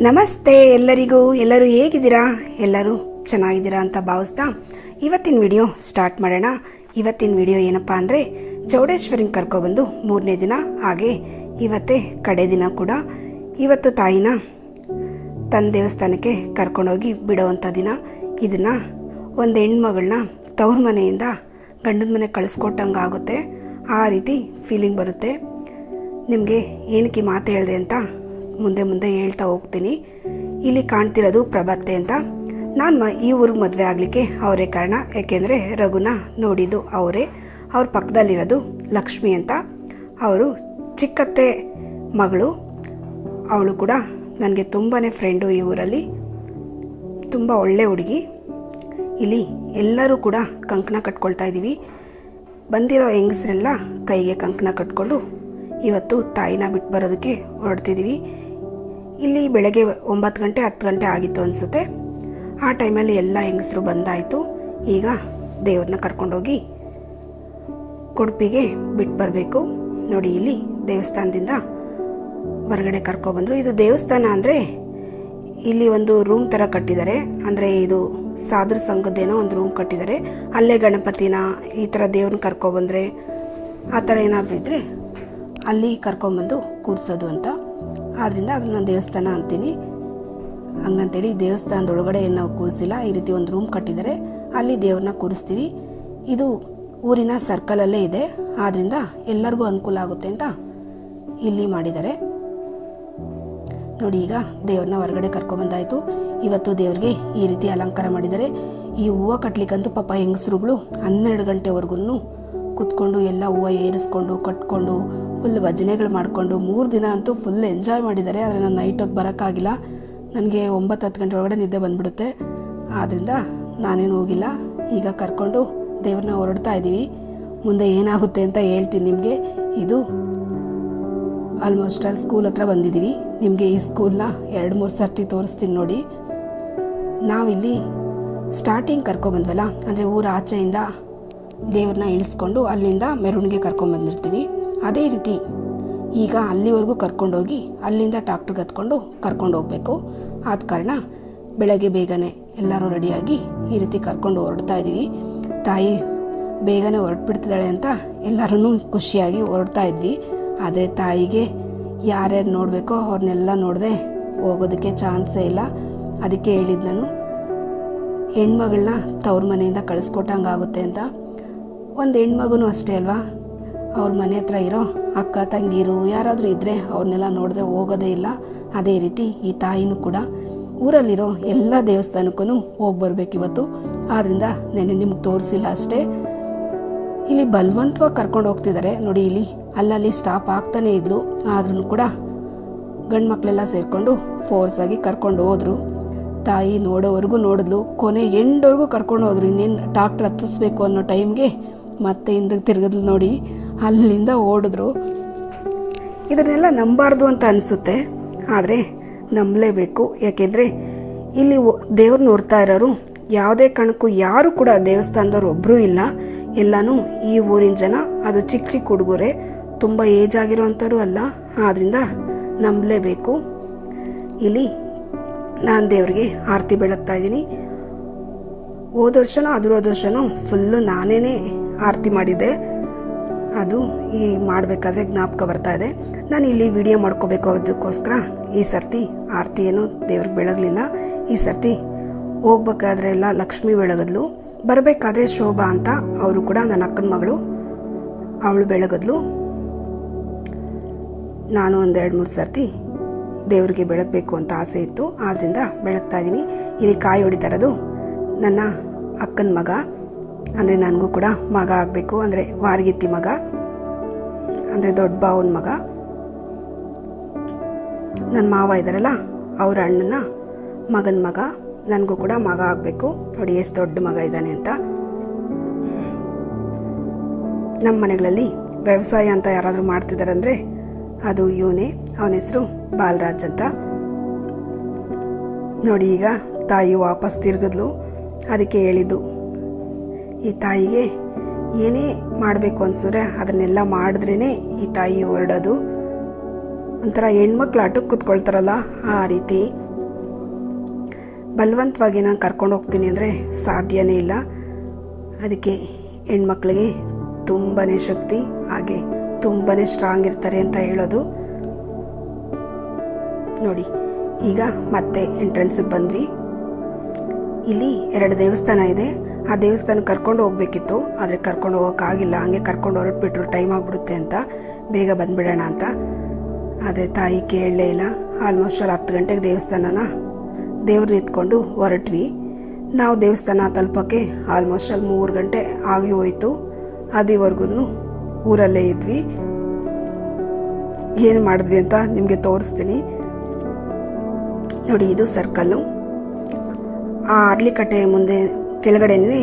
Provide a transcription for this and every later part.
ನಮಸ್ತೆ ಎಲ್ಲರಿಗೂ. ಎಲ್ಲರೂ ಹೇಗಿದ್ದೀರಾ? ಎಲ್ಲರೂ ಚೆನ್ನಾಗಿದ್ದೀರಾ ಅಂತ ಭಾವಿಸ್ತಾ ಇವತ್ತಿನ ವಿಡಿಯೋ ಸ್ಟಾರ್ಟ್ ಮಾಡೋಣ. ಇವತ್ತಿನ ವಿಡಿಯೋ ಏನಪ್ಪ ಅಂದರೆ ಚೌಡೇಶ್ವರಿನ ಕರ್ಕೊಬಂದು ಮೂರನೇ ದಿನ, ಹಾಗೆ ಇವತ್ತೇ ಕಡೆ ದಿನ ಕೂಡ. ಇವತ್ತು ತಾಯಿನ ತನ್ನ ದೇವಸ್ಥಾನಕ್ಕೆ ಕರ್ಕೊಂಡೋಗಿ ಬಿಡೋವಂಥ ದಿನ. ಇದನ್ನು ಒಂದು ಹೆಣ್ಮಗಳನ್ನ ತವ್ರ ಮನೆಯಿಂದ ಗಂಡನ ಮನೆ ಕಳಿಸ್ಕೊಟ್ಟಂಗೆ ಆಗುತ್ತೆ. ಆ ರೀತಿ ಫೀಲಿಂಗ್ ಬರುತ್ತೆ. ನಿಮಗೆ ಏನಕ್ಕೆ ಮಾತು ಹೇಳಿದೆ ಅಂತ ಮುಂದೆ ಮುಂದೆ ಹೇಳ್ತಾ ಹೋಗ್ತೀನಿ. ಇಲ್ಲಿ ಕಾಣ್ತಿರೋದು ಪ್ರಭತ್ತೆ ಅಂತ. ನಾನು ಈ ಊರಿಗೆ ಮದುವೆ ಆಗಲಿಕ್ಕೆ ಅವರೇ ಕಾರಣ. ಯಾಕೆಂದರೆ ರಘುನ ನೋಡಿದ್ದು ಅವರೇ. ಅವ್ರ ಪಕ್ಕದಲ್ಲಿರೋದು ಲಕ್ಷ್ಮಿ ಅಂತ. ಅವರು ಚಿಕ್ಕತ್ತೆ ಮಗಳು. ಅವಳು ಕೂಡ ನನಗೆ ತುಂಬಾ ಫ್ರೆಂಡು ಈ ಊರಲ್ಲಿ. ತುಂಬ ಒಳ್ಳೆ ಹುಡುಗಿ. ಇಲ್ಲಿ ಎಲ್ಲರೂ ಕೂಡ ಕಂಕಣ ಕಟ್ಕೊಳ್ತಾ ಇದ್ದೀವಿ ಬಂದಿರೋ ಹೆಂಗಸರೆಲ್ಲ ಕೈಗೆ ಕಂಕಣ ಕಟ್ಕೊಂಡು ಇವತ್ತು ತಾಯಿನ ಬಿಟ್ಟು ಬರೋದಕ್ಕೆ ಹೊರಡ್ತಿದ್ದೀವಿ ಇಲ್ಲಿ ಬೆಳಗ್ಗೆ ಒಂಬತ್ತು ಗಂಟೆ, ಹತ್ತು ಗಂಟೆ ಆಗಿತ್ತು ಅನಿಸುತ್ತೆ. ಆ ಟೈಮಲ್ಲಿ ಎಲ್ಲ ಹೆಂಗಸರು ಬಂದಾಯಿತು. ಈಗ ದೇವ್ರನ್ನ ಕರ್ಕೊಂಡೋಗಿ ಕೊಡುಪಿಗೆ ಬಿಟ್ಟು ಬರಬೇಕು. ನೋಡಿ, ಇಲ್ಲಿ ದೇವಸ್ಥಾನದಿಂದ ಹೊರಗಡೆ ಕರ್ಕೊಬಂದರು ಇದು ದೇವಸ್ಥಾನ ಅಂದರೆ ಇಲ್ಲಿ ಒಂದು ರೂಮ್ ಥರ ಕಟ್ಟಿದ್ದಾರೆ. ಅಂದರೆ ಇದು ಸಾಧು ಸಂಘದ್ದೇನೋ ಒಂದು ರೂಮ್ ಕಟ್ಟಿದ್ದಾರೆ. ಅಲ್ಲೇ ಗಣಪತಿನ ಈ ಥರ ದೇವ್ರನ್ನ ಕರ್ಕೊಬಂದರೆ ಆ ಥರ ಏನಾದರೂ ಇದ್ದರೆ ಅಲ್ಲಿ ಕರ್ಕೊಂಬಂದು ಕೂರಿಸೋದು ಅಂತ ಆದ್ದರಿಂದ ಅದನ್ನ ನಾನು ದೇವಸ್ಥಾನ ಅಂತೀನಿ. ಹಂಗಂತೇಳಿ ದೇವಸ್ಥಾನದ ಒಳಗಡೆ ಏನು ನಾವು ಕೂರಿಸಿಲ್ಲ. ಈ ರೀತಿ ಒಂದು ರೂಮ್ ಕಟ್ಟಿದ್ದಾರೆ. ಅಲ್ಲಿ ದೇವ್ರನ್ನ ಕೂರಿಸ್ತೀವಿ. ಇದು ಊರಿನ ಸರ್ಕಲಲ್ಲೇ ಇದೆ. ಆದ್ದರಿಂದ ಎಲ್ಲರಿಗೂ ಅನುಕೂಲ ಆಗುತ್ತೆ ಅಂತ ಇಲ್ಲಿ ಮಾಡಿದ್ದಾರೆ. ನೋಡಿ ಈಗ ದೇವ್ರನ್ನ ಹೊರಗಡೆ ಕರ್ಕೊಂಬಂದಾಯಿತು. ಇವತ್ತು ದೇವ್ರಿಗೆ ಈ ರೀತಿ ಅಲಂಕಾರ ಮಾಡಿದ್ದಾರೆ. ಈ ಹೂವು ಕಟ್ಲಿಕ್ಕಂತೂ ಪಾಪ ಹೆಂಗಸರುಗಳು ಹನ್ನೆರಡು ಗಂಟೆವರೆಗೂ ಕೂತ್ಕೊಂಡು ಎಲ್ಲ ಹೂವು ಏರಿಸ್ಕೊಂಡು, ಕಟ್ಕೊಂಡು ಫುಲ್ ಭಜನೆಗಳು ಮಾಡಿಕೊಂಡು, ಮೂರು ದಿನ ಅಂತೂ ಫುಲ್ ಎಂಜಾಯ್ ಮಾಡಿದ್ದಾರೆ. ಆದರೆ ನಾನು ನೈಟ್ ಹೊತ್ತು ಬರೋಕ್ಕಾಗಿಲ್ಲ. ನನಗೆ ಒಂಬತ್ತು ಹತ್ತು ಗಂಟೆ ಒಳಗಡೆ ನಿದ್ದೆ ಬಂದ್ಬಿಡುತ್ತೆ. ಆದ್ದರಿಂದ ನಾನೇನು ಹೋಗಿಲ್ಲ. ಈಗ ಕರ್ಕೊಂಡು ದೇವ್ರನ್ನ ಹೊರಡ್ತಾ ಇದ್ದೀವಿ ಮುಂದೆ ಏನಾಗುತ್ತೆ ಅಂತ ಹೇಳ್ತೀನಿ ನಿಮಗೆ. ಇದು ಆಲ್ಮೋಸ್ಟ್ ಅಲ್ಲಿ ಸ್ಕೂಲ್ ಹತ್ರ ಬಂದಿದ್ದೀವಿ ನಿಮಗೆ ಈ ಸ್ಕೂಲ್ನ ಎರಡು ಮೂರು ಸರ್ತಿ ತೋರಿಸ್ತೀನಿ ನೋಡಿ. ನಾವಿಲ್ಲಿ ಸ್ಟಾರ್ಟಿಂಗ್ ಕರ್ಕೊಬಂದ್ವಲ್ಲ ಅಂದರೆ ಊರ ಆಚೆಯಿಂದ ದೇವ್ರನ್ನ ಇಳಿಸ್ಕೊಂಡು ಅಲ್ಲಿಂದ ಮೆರವಣಿಗೆ ಕರ್ಕೊಂಬಂದಿರ್ತೀವಿ ಅದೇ ರೀತಿ ಈಗ ಅಲ್ಲಿವರೆಗೂ ಕರ್ಕೊಂಡೋಗಿ ಅಲ್ಲಿಂದ ಟ್ರಾಕ್ಟ್ರಿಗೆ ಹತ್ಕೊಂಡು ಕರ್ಕೊಂಡು ಹೋಗಬೇಕು. ಆದ ಕಾರಣ ಬೆಳಗ್ಗೆ ಬೇಗನೆ ಎಲ್ಲರೂ ರೆಡಿಯಾಗಿ ಈ ರೀತಿ ಕರ್ಕೊಂಡು ಹೊರಡ್ತಾ ಇದ್ದೀವಿ. ತಾಯಿ ಬೇಗನೆ ಹೊರಟ್ಬಿಡ್ತಿದ್ದಾಳೆ ಅಂತ ಎಲ್ಲರೂ ಖುಷಿಯಾಗಿ ಹೊರಡ್ತಾ ಇದ್ವಿ. ಆದರೆ ತಾಯಿಗೆ ಯಾರ್ಯಾರು ನೋಡಬೇಕೋ ಅವ್ರನ್ನೆಲ್ಲ ನೋಡದೆ ಹೋಗೋದಕ್ಕೆ ಚಾನ್ಸೇ ಇಲ್ಲ. ಅದಕ್ಕೆ ಹೇಳಿದ್ದು ನಾನು ಹೆಣ್ಮಗಳನ್ನ ತವ್ರ ಮನೆಯಿಂದ ಕಳಿಸ್ಕೊಟ್ಟಂಗೆ ಆಗುತ್ತೆ ಅಂತ. ಒಂದು ಹೆಣ್ಮಗೂ ಅಷ್ಟೇ ಅಲ್ವಾ? ಅವ್ರ ಮನೆ ಹತ್ರ ಇರೋ ಅಕ್ಕ, ತಂಗಿರು ಯಾರಾದರೂ ಇದ್ದರೆ ಅವ್ರನ್ನೆಲ್ಲ ನೋಡದೆ ಹೋಗೋದೇ ಇಲ್ಲ. ಅದೇ ರೀತಿ ಈ ತಾಯಿನೂ ಕೂಡ. ಊರಲ್ಲಿರೋ ಎಲ್ಲ ದೇವಸ್ಥಾನಕ್ಕೂ ಹೋಗಿ ಬರಬೇಕು ಇವತ್ತು. ಆದ್ದರಿಂದ ನೆನೆ ನಿಮ್ಗೆ ತೋರಿಸಿಲ್ಲ ಅಷ್ಟೇ. ಇಲ್ಲಿ ಬಲವಂತವಾಗಿ ಕರ್ಕೊಂಡು ಹೋಗ್ತಿದ್ದಾರೆ ನೋಡಿ ಇಲ್ಲಿ ಅಲ್ಲಲ್ಲಿ ಸ್ಟಾಪ್ ಆಗ್ತಾನೆ ಇದ್ಲು. ಆದ್ರೂ ಕೂಡ ಗಂಡು ಮಕ್ಕಳೆಲ್ಲ ಸೇರಿಕೊಂಡು ಫೋರ್ಸಾಗಿ ಕರ್ಕೊಂಡು ಹೋದರು. ತಾಯಿ ನೋಡೋವರೆಗೂ ನೋಡಿದ್ಲು. ಕೊನೆ ಎಂಡವರೆಗೂ ಕರ್ಕೊಂಡು ಹೋದ್ರು. ಇನ್ನೇನು ಡಾಕ್ಟ್ರ್ ಹತ್ತಿಸ್ಬೇಕು ಅನ್ನೋ ಟೈಮ್ಗೆ ಮತ್ತೆ ಹಿಂದಕ್ಕೆ ತಿರುಗಿದ್ಲು ನೋಡಿ, ಅಲ್ಲಿಂದ ಓಡಿದ್ರು. ಇದನ್ನೆಲ್ಲ ನಂಬಾರ್ದು ಅಂತ ಅನಿಸುತ್ತೆ, ಆದರೆ ನಂಬಲೇಬೇಕು. ಯಾಕೆಂದರೆ ಇಲ್ಲಿ ದೇವ್ರನ್ನ ನೋಡ್ತಾ ಇರೋರು, ಯಾವುದೇ ಕಾರಣಕ್ಕೂ ಯಾರು ಕೂಡ ದೇವಸ್ಥಾನದವ್ರು ಒಬ್ಬರೂ ಇಲ್ಲ. ಎಲ್ಲನೂ ಈ ಊರಿನ ಜನ, ಅದು ಚಿಕ್ಕ ಚಿಕ್ಕ ಹುಡುಗರೆ, ತುಂಬ ಏಜ್ ಆಗಿರೋವಂಥವ್ರು ಅಲ್ಲ ಆದ್ದರಿಂದ ನಂಬಲೇಬೇಕು. ಇಲ್ಲಿ ನಾನು ದೇವರಿಗೆ ಆರತಿ ಬೆಳಗ್ತಾ ಇದ್ದೀನಿ. ಹೋದ ವರ್ಷನೋ, ಅದ್ರ ಹೋದ ವರ್ಷನೋ ಫುಲ್ಲು ನಾನೇ ಆರತಿ ಮಾಡಿದ್ದೆ ಅದು ಈ ಮಾಡಬೇಕಾದ್ರೆ ಜ್ಞಾಪಕ ಬರ್ತಾ ಇದೆ. ನಾನು ಇಲ್ಲಿ ವಿಡಿಯೋ ಮಾಡ್ಕೋಬೇಕು ಅದಕ್ಕೋಸ್ಕರ ಈ ಸರ್ತಿ ಆರತಿ ಏನು ದೇವ್ರಿಗೆ ಬೆಳಗಲಿಲ್ಲ. ಈ ಸರ್ತಿ ಹೋಗ್ಬೇಕಾದ್ರೆ ಎಲ್ಲ ಲಕ್ಷ್ಮಿ ಬೆಳಗದ್ಲು. ಬರಬೇಕಾದ್ರೆ ಶೋಭಾ ಅಂತ ಅವರು ಕೂಡ ನನ್ನ ಅಕ್ಕನ ಮಗಳು, ಅವಳು ಬೆಳಗದ್ಲು. ನಾನು ಒಂದು ಎರಡು ಮೂರು ಸರ್ತಿ ದೇವರಿಗೆ ಬೆಳಗಬೇಕು ಅಂತ ಆಸೆ ಇತ್ತು. ಆದ್ದರಿಂದ ಬೆಳಗ್ತಾ ಇದ್ದೀನಿ. ಇಲ್ಲಿ ಕಾಯಿ ಹೊಡಿತಾ ಇರೋದು ನನ್ನ ಅಕ್ಕನ ಮಗ. ಅಂದರೆ ನನಗೂ ಕೂಡ ಮಗ ಆಗಬೇಕು. ಅಂದರೆ ವಾರ್ಗಿತ್ತಿ ಮಗ. ಅಂದರೆ ದೊಡ್ಡ ಬಾವನ ಮಗ. ನನ್ನ ಮಾವ ಇದ್ದಾರಲ್ಲ ಅವ್ರ ಅಣ್ಣನ ಮಗನ ಮಗ. ನನಗೂ ಕೂಡ ಮಗ ಆಗಬೇಕು. ನೋಡಿ, ಎಷ್ಟು ದೊಡ್ಡ ಮಗ ಇದ್ದಾನೆ ಅಂತ. ನಮ್ಮ ಮನೆಗಳಲ್ಲಿ ವ್ಯವಸಾಯ ಅಂತ ಯಾರಾದರೂ ಮಾಡ್ತಿದ್ದಾರೆ ಅಂದರೆ ಅದು ಇವನೇ, ಅವನ ಹೆಸರು ಬಾಲರಾಜ್ ಅಂತ. ನೋಡಿ, ಈಗ ತಾಯಿ ವಾಪಸ್ ತಿರುಗಿದ್ಲು. ಅದಕ್ಕೆ ಹೇಳಿದ್ದು ಈ ತಾಯಿಗೆ ಏನೇ ಮಾಡಬೇಕು ಅನ್ಸಿದ್ರೆ ಅದನ್ನೆಲ್ಲ ಮಾಡಿದ್ರೇ ಈ ತಾಯಿ ಹೊರಡೋದು. ಒಂಥರ ಹೆಣ್ಮಕ್ಳು ಆಟಕ್ಕೆ ಕೂತ್ಕೊಳ್ತಾರಲ್ಲ ಆ ರೀತಿ. ಬಲವಂತವಾಗಿ ನಾನು ಕರ್ಕೊಂಡು ಹೋಗ್ತೀನಿ ಅಂದರೆ ಸಾಧ್ಯನೇ ಇಲ್ಲ. ಅದಕ್ಕೆ ಹೆಣ್ಮಕ್ಳಿಗೆ ತುಂಬಾ ಶಕ್ತಿ, ಹಾಗೆ ತುಂಬಾ ಸ್ಟ್ರಾಂಗ್ ಇರ್ತಾರೆ ಅಂತ ಹೇಳೋದು. ನೋಡಿ, ಈಗ ಮತ್ತೆ ಎಂಟ್ರೆನ್ಸಿಗೆ ಬಂದ್ವಿ. ಇಲ್ಲಿ ಎರಡು ದೇವಸ್ಥಾನ ಇದೆ. ಆ ದೇವಸ್ಥಾನಕ್ಕೆ ಕರ್ಕೊಂಡು ಹೋಗ್ಬೇಕಿತ್ತು, ಆದರೆ ಕರ್ಕೊಂಡು ಹೋಗೋಕ್ಕಾಗಿಲ್ಲ. ಹಂಗೆ ಕರ್ಕೊಂಡು ಹೊರಟ್ಬಿಟ್ರು ಟೈಮ್ ಆಗಿಬಿಡುತ್ತೆ ಅಂತ. ಬೇಗ ಬಂದುಬಿಡೋಣ ಅಂತ. ಅದೇ ತಾಯಿ ಕೇಳಲೇ ಇಲ್ಲ. ಆಲ್ಮೋಸ್ಟ್ ಅಲ್ಲಿ ಹತ್ತು ಗಂಟೆಗೆ ದೇವಸ್ಥಾನನ ದೇವ್ರನ್ನ ಎತ್ಕೊಂಡು ಹೊರಟ್ವಿ. ನಾವು ದೇವಸ್ಥಾನ ತಲುಪೋಕ್ಕೆ ಆಲ್ಮೋಸ್ಟ್ ಅಲ್ಲಿ ಮೂರು ಗಂಟೆ ಆಗಿ ಹೋಯಿತು. ಅದಿವರೆಗೂ ಊರಲ್ಲೇ ಇದ್ವಿ. ಏನು ಮಾಡಿದ್ವಿ ಅಂತ ನಿಮಗೆ ತೋರಿಸ್ತೀನಿ. ನೋಡಿ, ಇದು ಸರ್ಕಲ್ಲು ಆ ಅರ್ಲಿಕಟ್ಟೆ ಮುಂದೆ ಕೆಳಗಡೆನೇ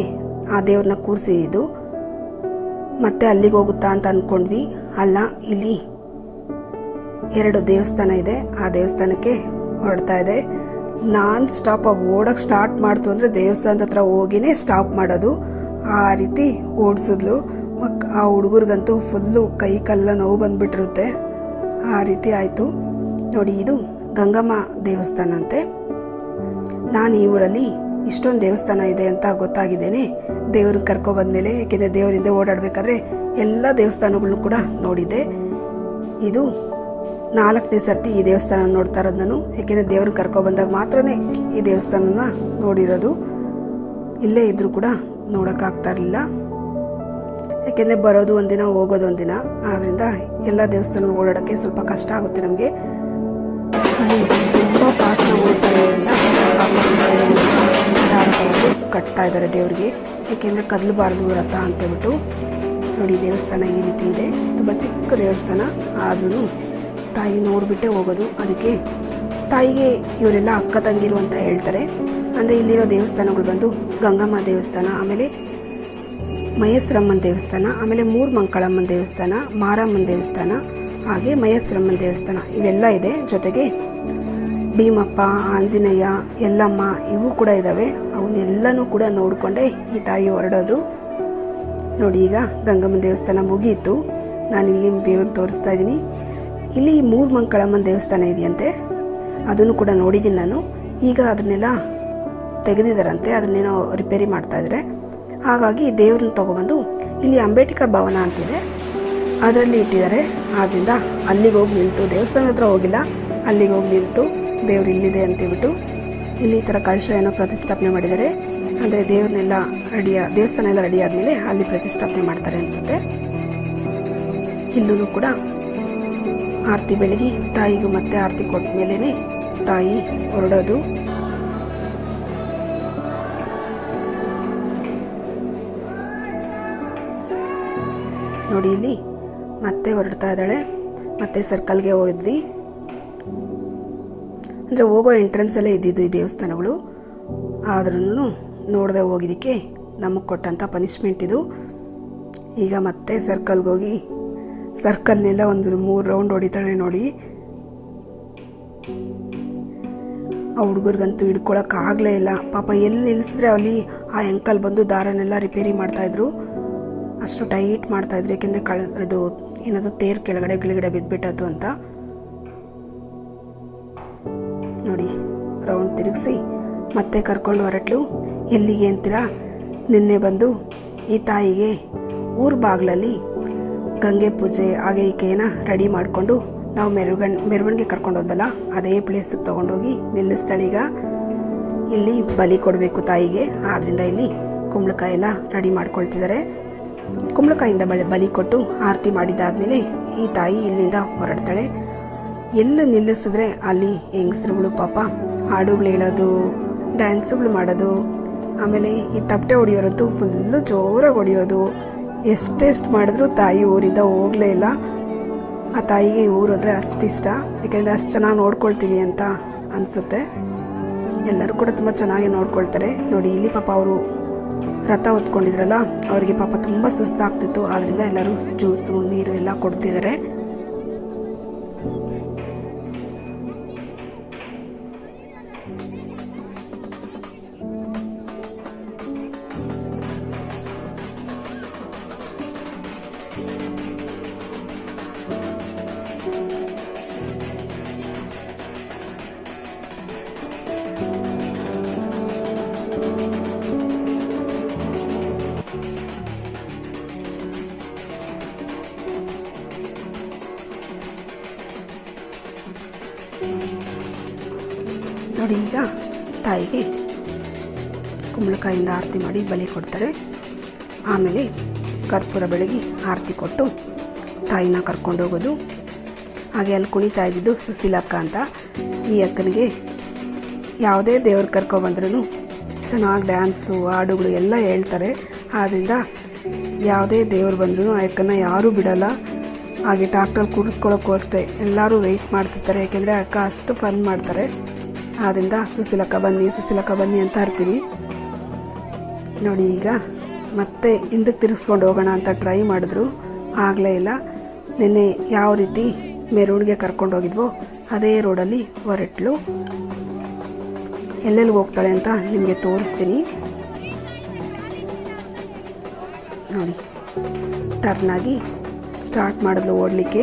ಆ ದೇವ್ರನ್ನ ಕೂರಿಸಿ ಇದು ಮತ್ತೆ ಅಲ್ಲಿಗೆ ಹೋಗುತ್ತಾ ಅಂತ ಅಂದ್ಕೊಂಡ್ವಿ ಅಲ್ಲ, ಇಲ್ಲಿ ಎರಡು ದೇವಸ್ಥಾನ ಇದೆ. ಆ ದೇವಸ್ಥಾನಕ್ಕೆ ಹೊರಡ್ತಾ ಇದೆ. ನಾನ್ ಸ್ಟಾಪ್ ಓಡಕ್ಕೆ ಸ್ಟಾರ್ಟ್ ಮಾಡ್ತು ಅಂದರೆ ದೇವಸ್ಥಾನದ ಹತ್ರ ಹೋಗಿನೇ ಸ್ಟಾಪ್ ಮಾಡೋದು. ಆ ರೀತಿ ಓಡಿಸಿದ್ಲು. ಆ ಹುಡುಗರಿಗಂತೂ ಫುಲ್ಲು ಕೈ ಕಲ್ಲ ನೋವು ಬಂದ್ಬಿಟ್ಟಿರುತ್ತೆ. ಆ ರೀತಿ ಆಯಿತು. ನೋಡಿ, ಇದು ಗಂಗಮ್ಮ ದೇವಸ್ಥಾನ ಅಂತೆ. ನಾನು ಈ ಊರಲ್ಲಿ ಇಷ್ಟೊಂದು ದೇವಸ್ಥಾನ ಇದೆ ಅಂತ ಗೊತ್ತಾಗಿದ್ದೇನೆ. ದೇವ್ರನ್ನ ಕರ್ಕೊಬಂದ್ಮೇಲೆ ಏಕೆಂದರೆ ದೇವರಿಂದ ಓಡಾಡಬೇಕಾದ್ರೆ ಎಲ್ಲ ದೇವಸ್ಥಾನಗಳನ್ನು ಕೂಡ ನೋಡಿದ್ದೆ. ಇದು ನಾಲ್ಕನೇ ಸರ್ತಿ ಈ ದೇವಸ್ಥಾನ ನೋಡ್ತಾ ಇರೋದು ನಾನು. ಏಕೆಂದರೆ ದೇವ್ರನ್ನ ಕರ್ಕೊಬಂದಾಗ ಮಾತ್ರನೇ ಈ ದೇವಸ್ಥಾನನ ನೋಡಿರೋದು. ಇಲ್ಲೇ ಇದ್ದರೂ ಕೂಡ ನೋಡೋಕ್ಕಾಗ್ತಾ ಇರಲಿಲ್ಲ. ಯಾಕೆಂದರೆ ಬರೋದು ಒಂದಿನ, ಹೋಗೋದು ಒಂದಿನ. ಆದ್ದರಿಂದ ಎಲ್ಲ ದೇವಸ್ಥಾನ ಓಡಾಡೋಕ್ಕೆ ಸ್ವಲ್ಪ ಕಷ್ಟ ಆಗುತ್ತೆ ನಮಗೆ. ಅಲ್ಲಿ ತುಂಬ ಫಾಸ್ಟಾಗಿ ಓಡ್ತಾ ಇರೋದ್ರಿಂದ ದಾರ ಕಟ್ತಾ ಇದ್ದಾರೆ ದೇವರಿಗೆ. ಏಕೆಂದರೆ ಕದಲಬಾರ್ದು ರಥ ಅಂತೇಳ್ಬಿಟ್ಟು ನೋಡಿ, ದೇವಸ್ಥಾನ ಈ ರೀತಿ ಇದೆ. ತುಂಬ ಚಿಕ್ಕ ದೇವಸ್ಥಾನ ಆದ್ರೂ ತಾಯಿ ನೋಡಿಬಿಟ್ಟೆ ಹೋಗೋದು. ಅದಕ್ಕೆ ತಾಯಿಗೆ ಇವರೆಲ್ಲ ಅಕ್ಕ ತಂಗಿರು ಅಂತ ಹೇಳ್ತಾರೆ. ಅಂದರೆ ಇಲ್ಲಿರೋ ದೇವಸ್ಥಾನಗಳು ಬಂದು ಗಂಗಮ್ಮ ದೇವಸ್ಥಾನ, ಆಮೇಲೆ ಮಹೇಶ್ವರಮ್ಮನ ದೇವಸ್ಥಾನ, ಆಮೇಲೆ ಮೂರು ಮಂಕಳಮ್ಮನ ದೇವಸ್ಥಾನ, ಮಾರಮ್ಮನ ದೇವಸ್ಥಾನ, ಹಾಗೆ ಮಹೇಶ್ವರಮ್ಮನ ದೇವಸ್ಥಾನ. ಇವೆಲ್ಲ ಇದೆ. ಜೊತೆಗೆ ಭೀಮಪ್ಪ, ಆಂಜನೇಯ ಎಲ್ಲಮ್ಮ ಇವು ಕೂಡ ಇದ್ದಾವೆ ಅವನ್ನೆಲ್ಲನೂ ಕೂಡ ನೋಡಿಕೊಂಡೆ ಈ ತಾಯಿ ಹೊರಡೋದು. ನೋಡಿ ಈಗ ಗಂಗಮ್ಮನ ದೇವಸ್ಥಾನ ಮುಗಿಯಿತು. ನಾನು ಇಲ್ಲಿ ದೇವ್ರನ್ನ ತೋರಿಸ್ತಾ ಇದ್ದೀನಿ. ಇಲ್ಲಿ ಮೂರು ಮಂಕಳಮ್ಮನ ದೇವಸ್ಥಾನ ಇದೆಯಂತೆ. ಅದನ್ನು ಕೂಡ ನೋಡಿದ್ದೀನಿ ನಾನು. ಈಗ ಅದನ್ನೆಲ್ಲ ತೆಗೆದಿದ್ದಾರಂತೆ. ಅದನ್ನೇನೋ ರಿಪೇರಿ ಮಾಡ್ತಾ ಇದ್ದಾರೆ. ಹಾಗಾಗಿ ದೇವ್ರನ್ನ ತೊಗೊಬಂದು ಇಲ್ಲಿ ಅಂಬೇಡ್ಕರ್ ಭವನ ಅಂತಿದೆ. ಅದರಲ್ಲಿ ಇಟ್ಟಿದ್ದಾರೆ. ಆದ್ದರಿಂದ ಅಲ್ಲಿಗೆ ಹೋಗಿ ನಿಲ್ತು. ದೇವಸ್ಥಾನ ಹತ್ರ ಹೋಗಿಲ್ಲ. ಅಲ್ಲಿಗೆ ಹೋಗಿ ನಿಲ್ತು. ದೇವ್ರು ಇಲ್ಲಿದೆ ಅಂತೇಳ್ಬಿಟ್ಟು ಇಲ್ಲಿ ಈ ಥರ ಕಳಶ ಏನೋ ಪ್ರತಿಷ್ಠಾಪನೆ ಮಾಡಿದ್ದಾರೆ. ಅಂದರೆ ದೇವ್ರನ್ನೆಲ್ಲ ರೆಡಿಯ ದೇವಸ್ಥಾನ ಎಲ್ಲ ರೆಡಿ ಆದಮೇಲೆ ಅಲ್ಲಿ ಪ್ರತಿಷ್ಠಾಪನೆ ಮಾಡ್ತಾರೆ ಅನಿಸುತ್ತೆ. ಇಲ್ಲೂ ಕೂಡ ಆರತಿ ಬೆಳಗಿ ತಾಯಿಗೂ ಮತ್ತೆ ಆರತಿ ಕೊಟ್ಟ ಮೇಲೇ ತಾಯಿ ಹೊರಡೋದು. ನೋಡಿ ಇಲ್ಲಿ ಮತ್ತೆ ಹೊರಡ್ತಾ ಇದ್ದಾಳೆ. ಮತ್ತೆ ಸರ್ಕಲ್ಗೆ ಹೋದ್ವಿ. ಅಂದರೆ ಹೋಗೋ ಎಂಟ್ರೆನ್ಸಲ್ಲೇ ಇದ್ದಿದ್ದು ಈ ದೇವಸ್ಥಾನಗಳು. ಆದ್ರೂ ನೋಡದೆ ಹೋಗಿದ್ದಕ್ಕೆ ನಮಗೆ ಕೊಟ್ಟಂಥ ಪನಿಷ್ಮೆಂಟ್ ಇದು. ಈಗ ಮತ್ತೆ ಸರ್ಕಲ್ಗೆ ಹೋಗಿ ಸರ್ಕಲ್ನೆಲ್ಲ ಒಂದು ಮೂರು ರೌಂಡ್ ಹೊಡಿತಾಳೆ ನೋಡಿ. ಆ ಹುಡುಗರಿಗಂತೂ ಹಿಡ್ಕೊಳಕ್ಕಾಗಲೇ ಇಲ್ಲ. ಪಾಪ ಎಲ್ಲಿ ನಿಲ್ಲಿಸಿದ್ರೆ ಅಲ್ಲಿ ಆ ಎಂಕಲ್ ಬಂದು ದಾರನೆಲ್ಲ ರಿಪೇರಿ ಮಾಡ್ತಾಯಿದ್ರು ಅಷ್ಟು ಟೈಟ್ ಮಾಡ್ತಾಯಿದ್ರು ಏಕೆಂದರೆ ಕಳ ಇದು ಏನಾದರೂ ತೇರು ಕೆಳಗಡೆ ಕೆಳಗಡೆ ಬಿದ್ದುಬಿಟ್ಟದ್ದು ಅಂತ. ರೌಂಡ್ ತಿರುಗಿಸಿ ಮತ್ತೆ ಕರ್ಕೊಂಡು ಹೊರಟ್ಲು. ಎಲ್ಲಿಗೆ ಅಂತೀರಾ? ನಿನ್ನೆ ಬಂದು ಈ ತಾಯಿಗೆ ಊರ ಬಾಗಿಲಲ್ಲಿ ಗಂಗೆ ಪೂಜೆ ಹಾಗೆ ಈಕೆಯನ್ನು ರೆಡಿ ಮಾಡಿಕೊಂಡು ನಾವು ಮೆರವಣ ಮೆರವಣಿಗೆ ಕರ್ಕೊಂಡು ಹೋದಲ್ಲ, ಅದೇ ಪ್ಲೇಸಿಗೆ ತೊಗೊಂಡೋಗಿ ನಿಲ್ಲಿಸ್ತಾಳೀಗ ಇಲ್ಲಿ ಬಲಿ ಕೊಡಬೇಕು ತಾಯಿಗೆ ಆದ್ದರಿಂದ ಇಲ್ಲಿ ಕುಂಬಳಕಾಯಿ ಎಲ್ಲ ರೆಡಿ ಮಾಡ್ಕೊಳ್ತಿದ್ದಾರೆ. ಕುಂಬಳಕಾಯಿಂದ ಬಳೆ ಬಲಿ ಕೊಟ್ಟು ಆರತಿ ಮಾಡಿದಾದಮೇಲೆ ಈ ತಾಯಿ ಇಲ್ಲಿಂದ ಹೊರಡ್ತಾಳೆ. ಎಲ್ಲಿ ನಿಲ್ಲಿಸಿದ್ರೆ ಅಲ್ಲಿ ಹೆಂಗಸ್ರುಗಳು ಪಾಪ ಹಾಡುಗಳು ಹೇಳೋದು, ಡ್ಯಾನ್ಸುಗಳು ಮಾಡೋದು, ಆಮೇಲೆ ಈ ತಪ್ಪೆ ಹೊಡಿಯೋರದ್ದು ಫುಲ್ಲು ಜೋರಾಗಿ ಹೊಡಿಯೋದು. ಎಷ್ಟೆಷ್ಟು ಮಾಡಿದ್ರೂ ತಾಯಿ ಊರಿಂದ ಹೋಗಲೇ ಇಲ್ಲ. ಆ ತಾಯಿಗೆ ಊರು ಇಷ್ಟ. ಅಷ್ಟಿಷ್ಟ ಯಾಕೆಂದರೆ ಅಷ್ಟು ಚೆನ್ನಾಗಿ ನೋಡ್ಕೊಳ್ತೀವಿ ಅಂತ ಅನಿಸುತ್ತೆ. ಎಲ್ಲರೂ ಕೂಡ ತುಂಬ ಚೆನ್ನಾಗಿ ನೋಡ್ಕೊಳ್ತಾರೆ. ನೋಡಿ, ಇಲ್ಲಿ ಪಾಪ ಅವರು ರಥ ಹೊತ್ಕೊಂಡಿದ್ರಲ್ಲ, ಅವರಿಗೆ ಪಾಪ ತುಂಬ ಸುಸ್ತಾಗ್ತಿತ್ತು. ಆದ್ದರಿಂದ ಎಲ್ಲರೂ ಜ್ಯೂಸು ನೀರು ಎಲ್ಲ ಕೊಡ್ತಿದ್ದಾರೆ. ತಾಯಿಗೆ ಕುಂಬಳಕಾಯಿಂದ ಆರತಿ ಮಾಡಿ ಬಲಿ ಕೊಡ್ತಾರೆ. ಆಮೇಲೆ ಕರ್ಪೂರ ಬೆಳಗಿ ಆರತಿ ಕೊಟ್ಟು ತಾಯಿನ ಕರ್ಕೊಂಡು ಹೋಗೋದು. ಹಾಗೆ ಅಲ್ಲಿ ಕುಣಿತಾ ಇದ್ದಿದ್ದು ಸುಶೀಲಕ್ಕ ಅಂತ. ಈ ಅಕ್ಕನಿಗೆ ಯಾವುದೇ ದೇವ್ರು ಕರ್ಕೊಬಂದ್ರೂ ಚೆನ್ನಾಗಿ ಡ್ಯಾನ್ಸು, ಹಾಡುಗಳು ಎಲ್ಲ ಹೇಳ್ತಾರೆ. ಆದ್ದರಿಂದ ಯಾವುದೇ ದೇವ್ರು ಬಂದ್ರೂ ಆ ಅಕ್ಕನ ಯಾರೂ ಬಿಡಲ್ಲ. ಹಾಗೆ ಟ್ರಾಕ್ಟರ್ ಕೂಡಿಸ್ಕೊಳ್ಳೋಕ್ಕೂ ಅಷ್ಟೇ. ಎಲ್ಲರೂ ವೆಯ್ಟ್ ಮಾಡ್ತಿರ್ತಾರೆ. ಯಾಕೆಂದರೆ ಅಕ್ಕ ಅಷ್ಟು ಫನ್ ಮಾಡ್ತಾರೆ. ಆದ್ದರಿಂದ ಸುಶೀಲಕ್ಕ ಬನ್ನಿ ಸುಶೀಲಕ್ಕ ಬನ್ನಿ ಅಂತ ಇರ್ತೀವಿ. ನೋಡಿ ಈಗ ಮತ್ತೆ ಹಿಂದಕ್ಕೆ ತಿರುಗಿಸ್ಕೊಂಡು ಹೋಗೋಣ ಅಂತ ಟ್ರೈ ಮಾಡಿದ್ರು. ಆಗಲೇ ಇಲ್ಲ. ನಿನ್ನೆ ಯಾವ ರೀತಿ ಮೆರವಣಿಗೆ ಕರ್ಕೊಂಡು ಹೋಗಿದ್ವೋ ಅದೇ ರೋಡಲ್ಲಿ ಹೊರಟ್ಲು. ಎಲ್ಲೆಲ್ಲಿ ಹೋಗ್ತಾಳೆ ಅಂತ ನಿಮಗೆ ತೋರಿಸ್ತೀನಿ. ನೋಡಿ ಟರ್ನಾಗಿ ಸ್ಟಾರ್ಟ್ ಮಾಡಿದ್ಲು ಓಡಲಿಕ್ಕೆ.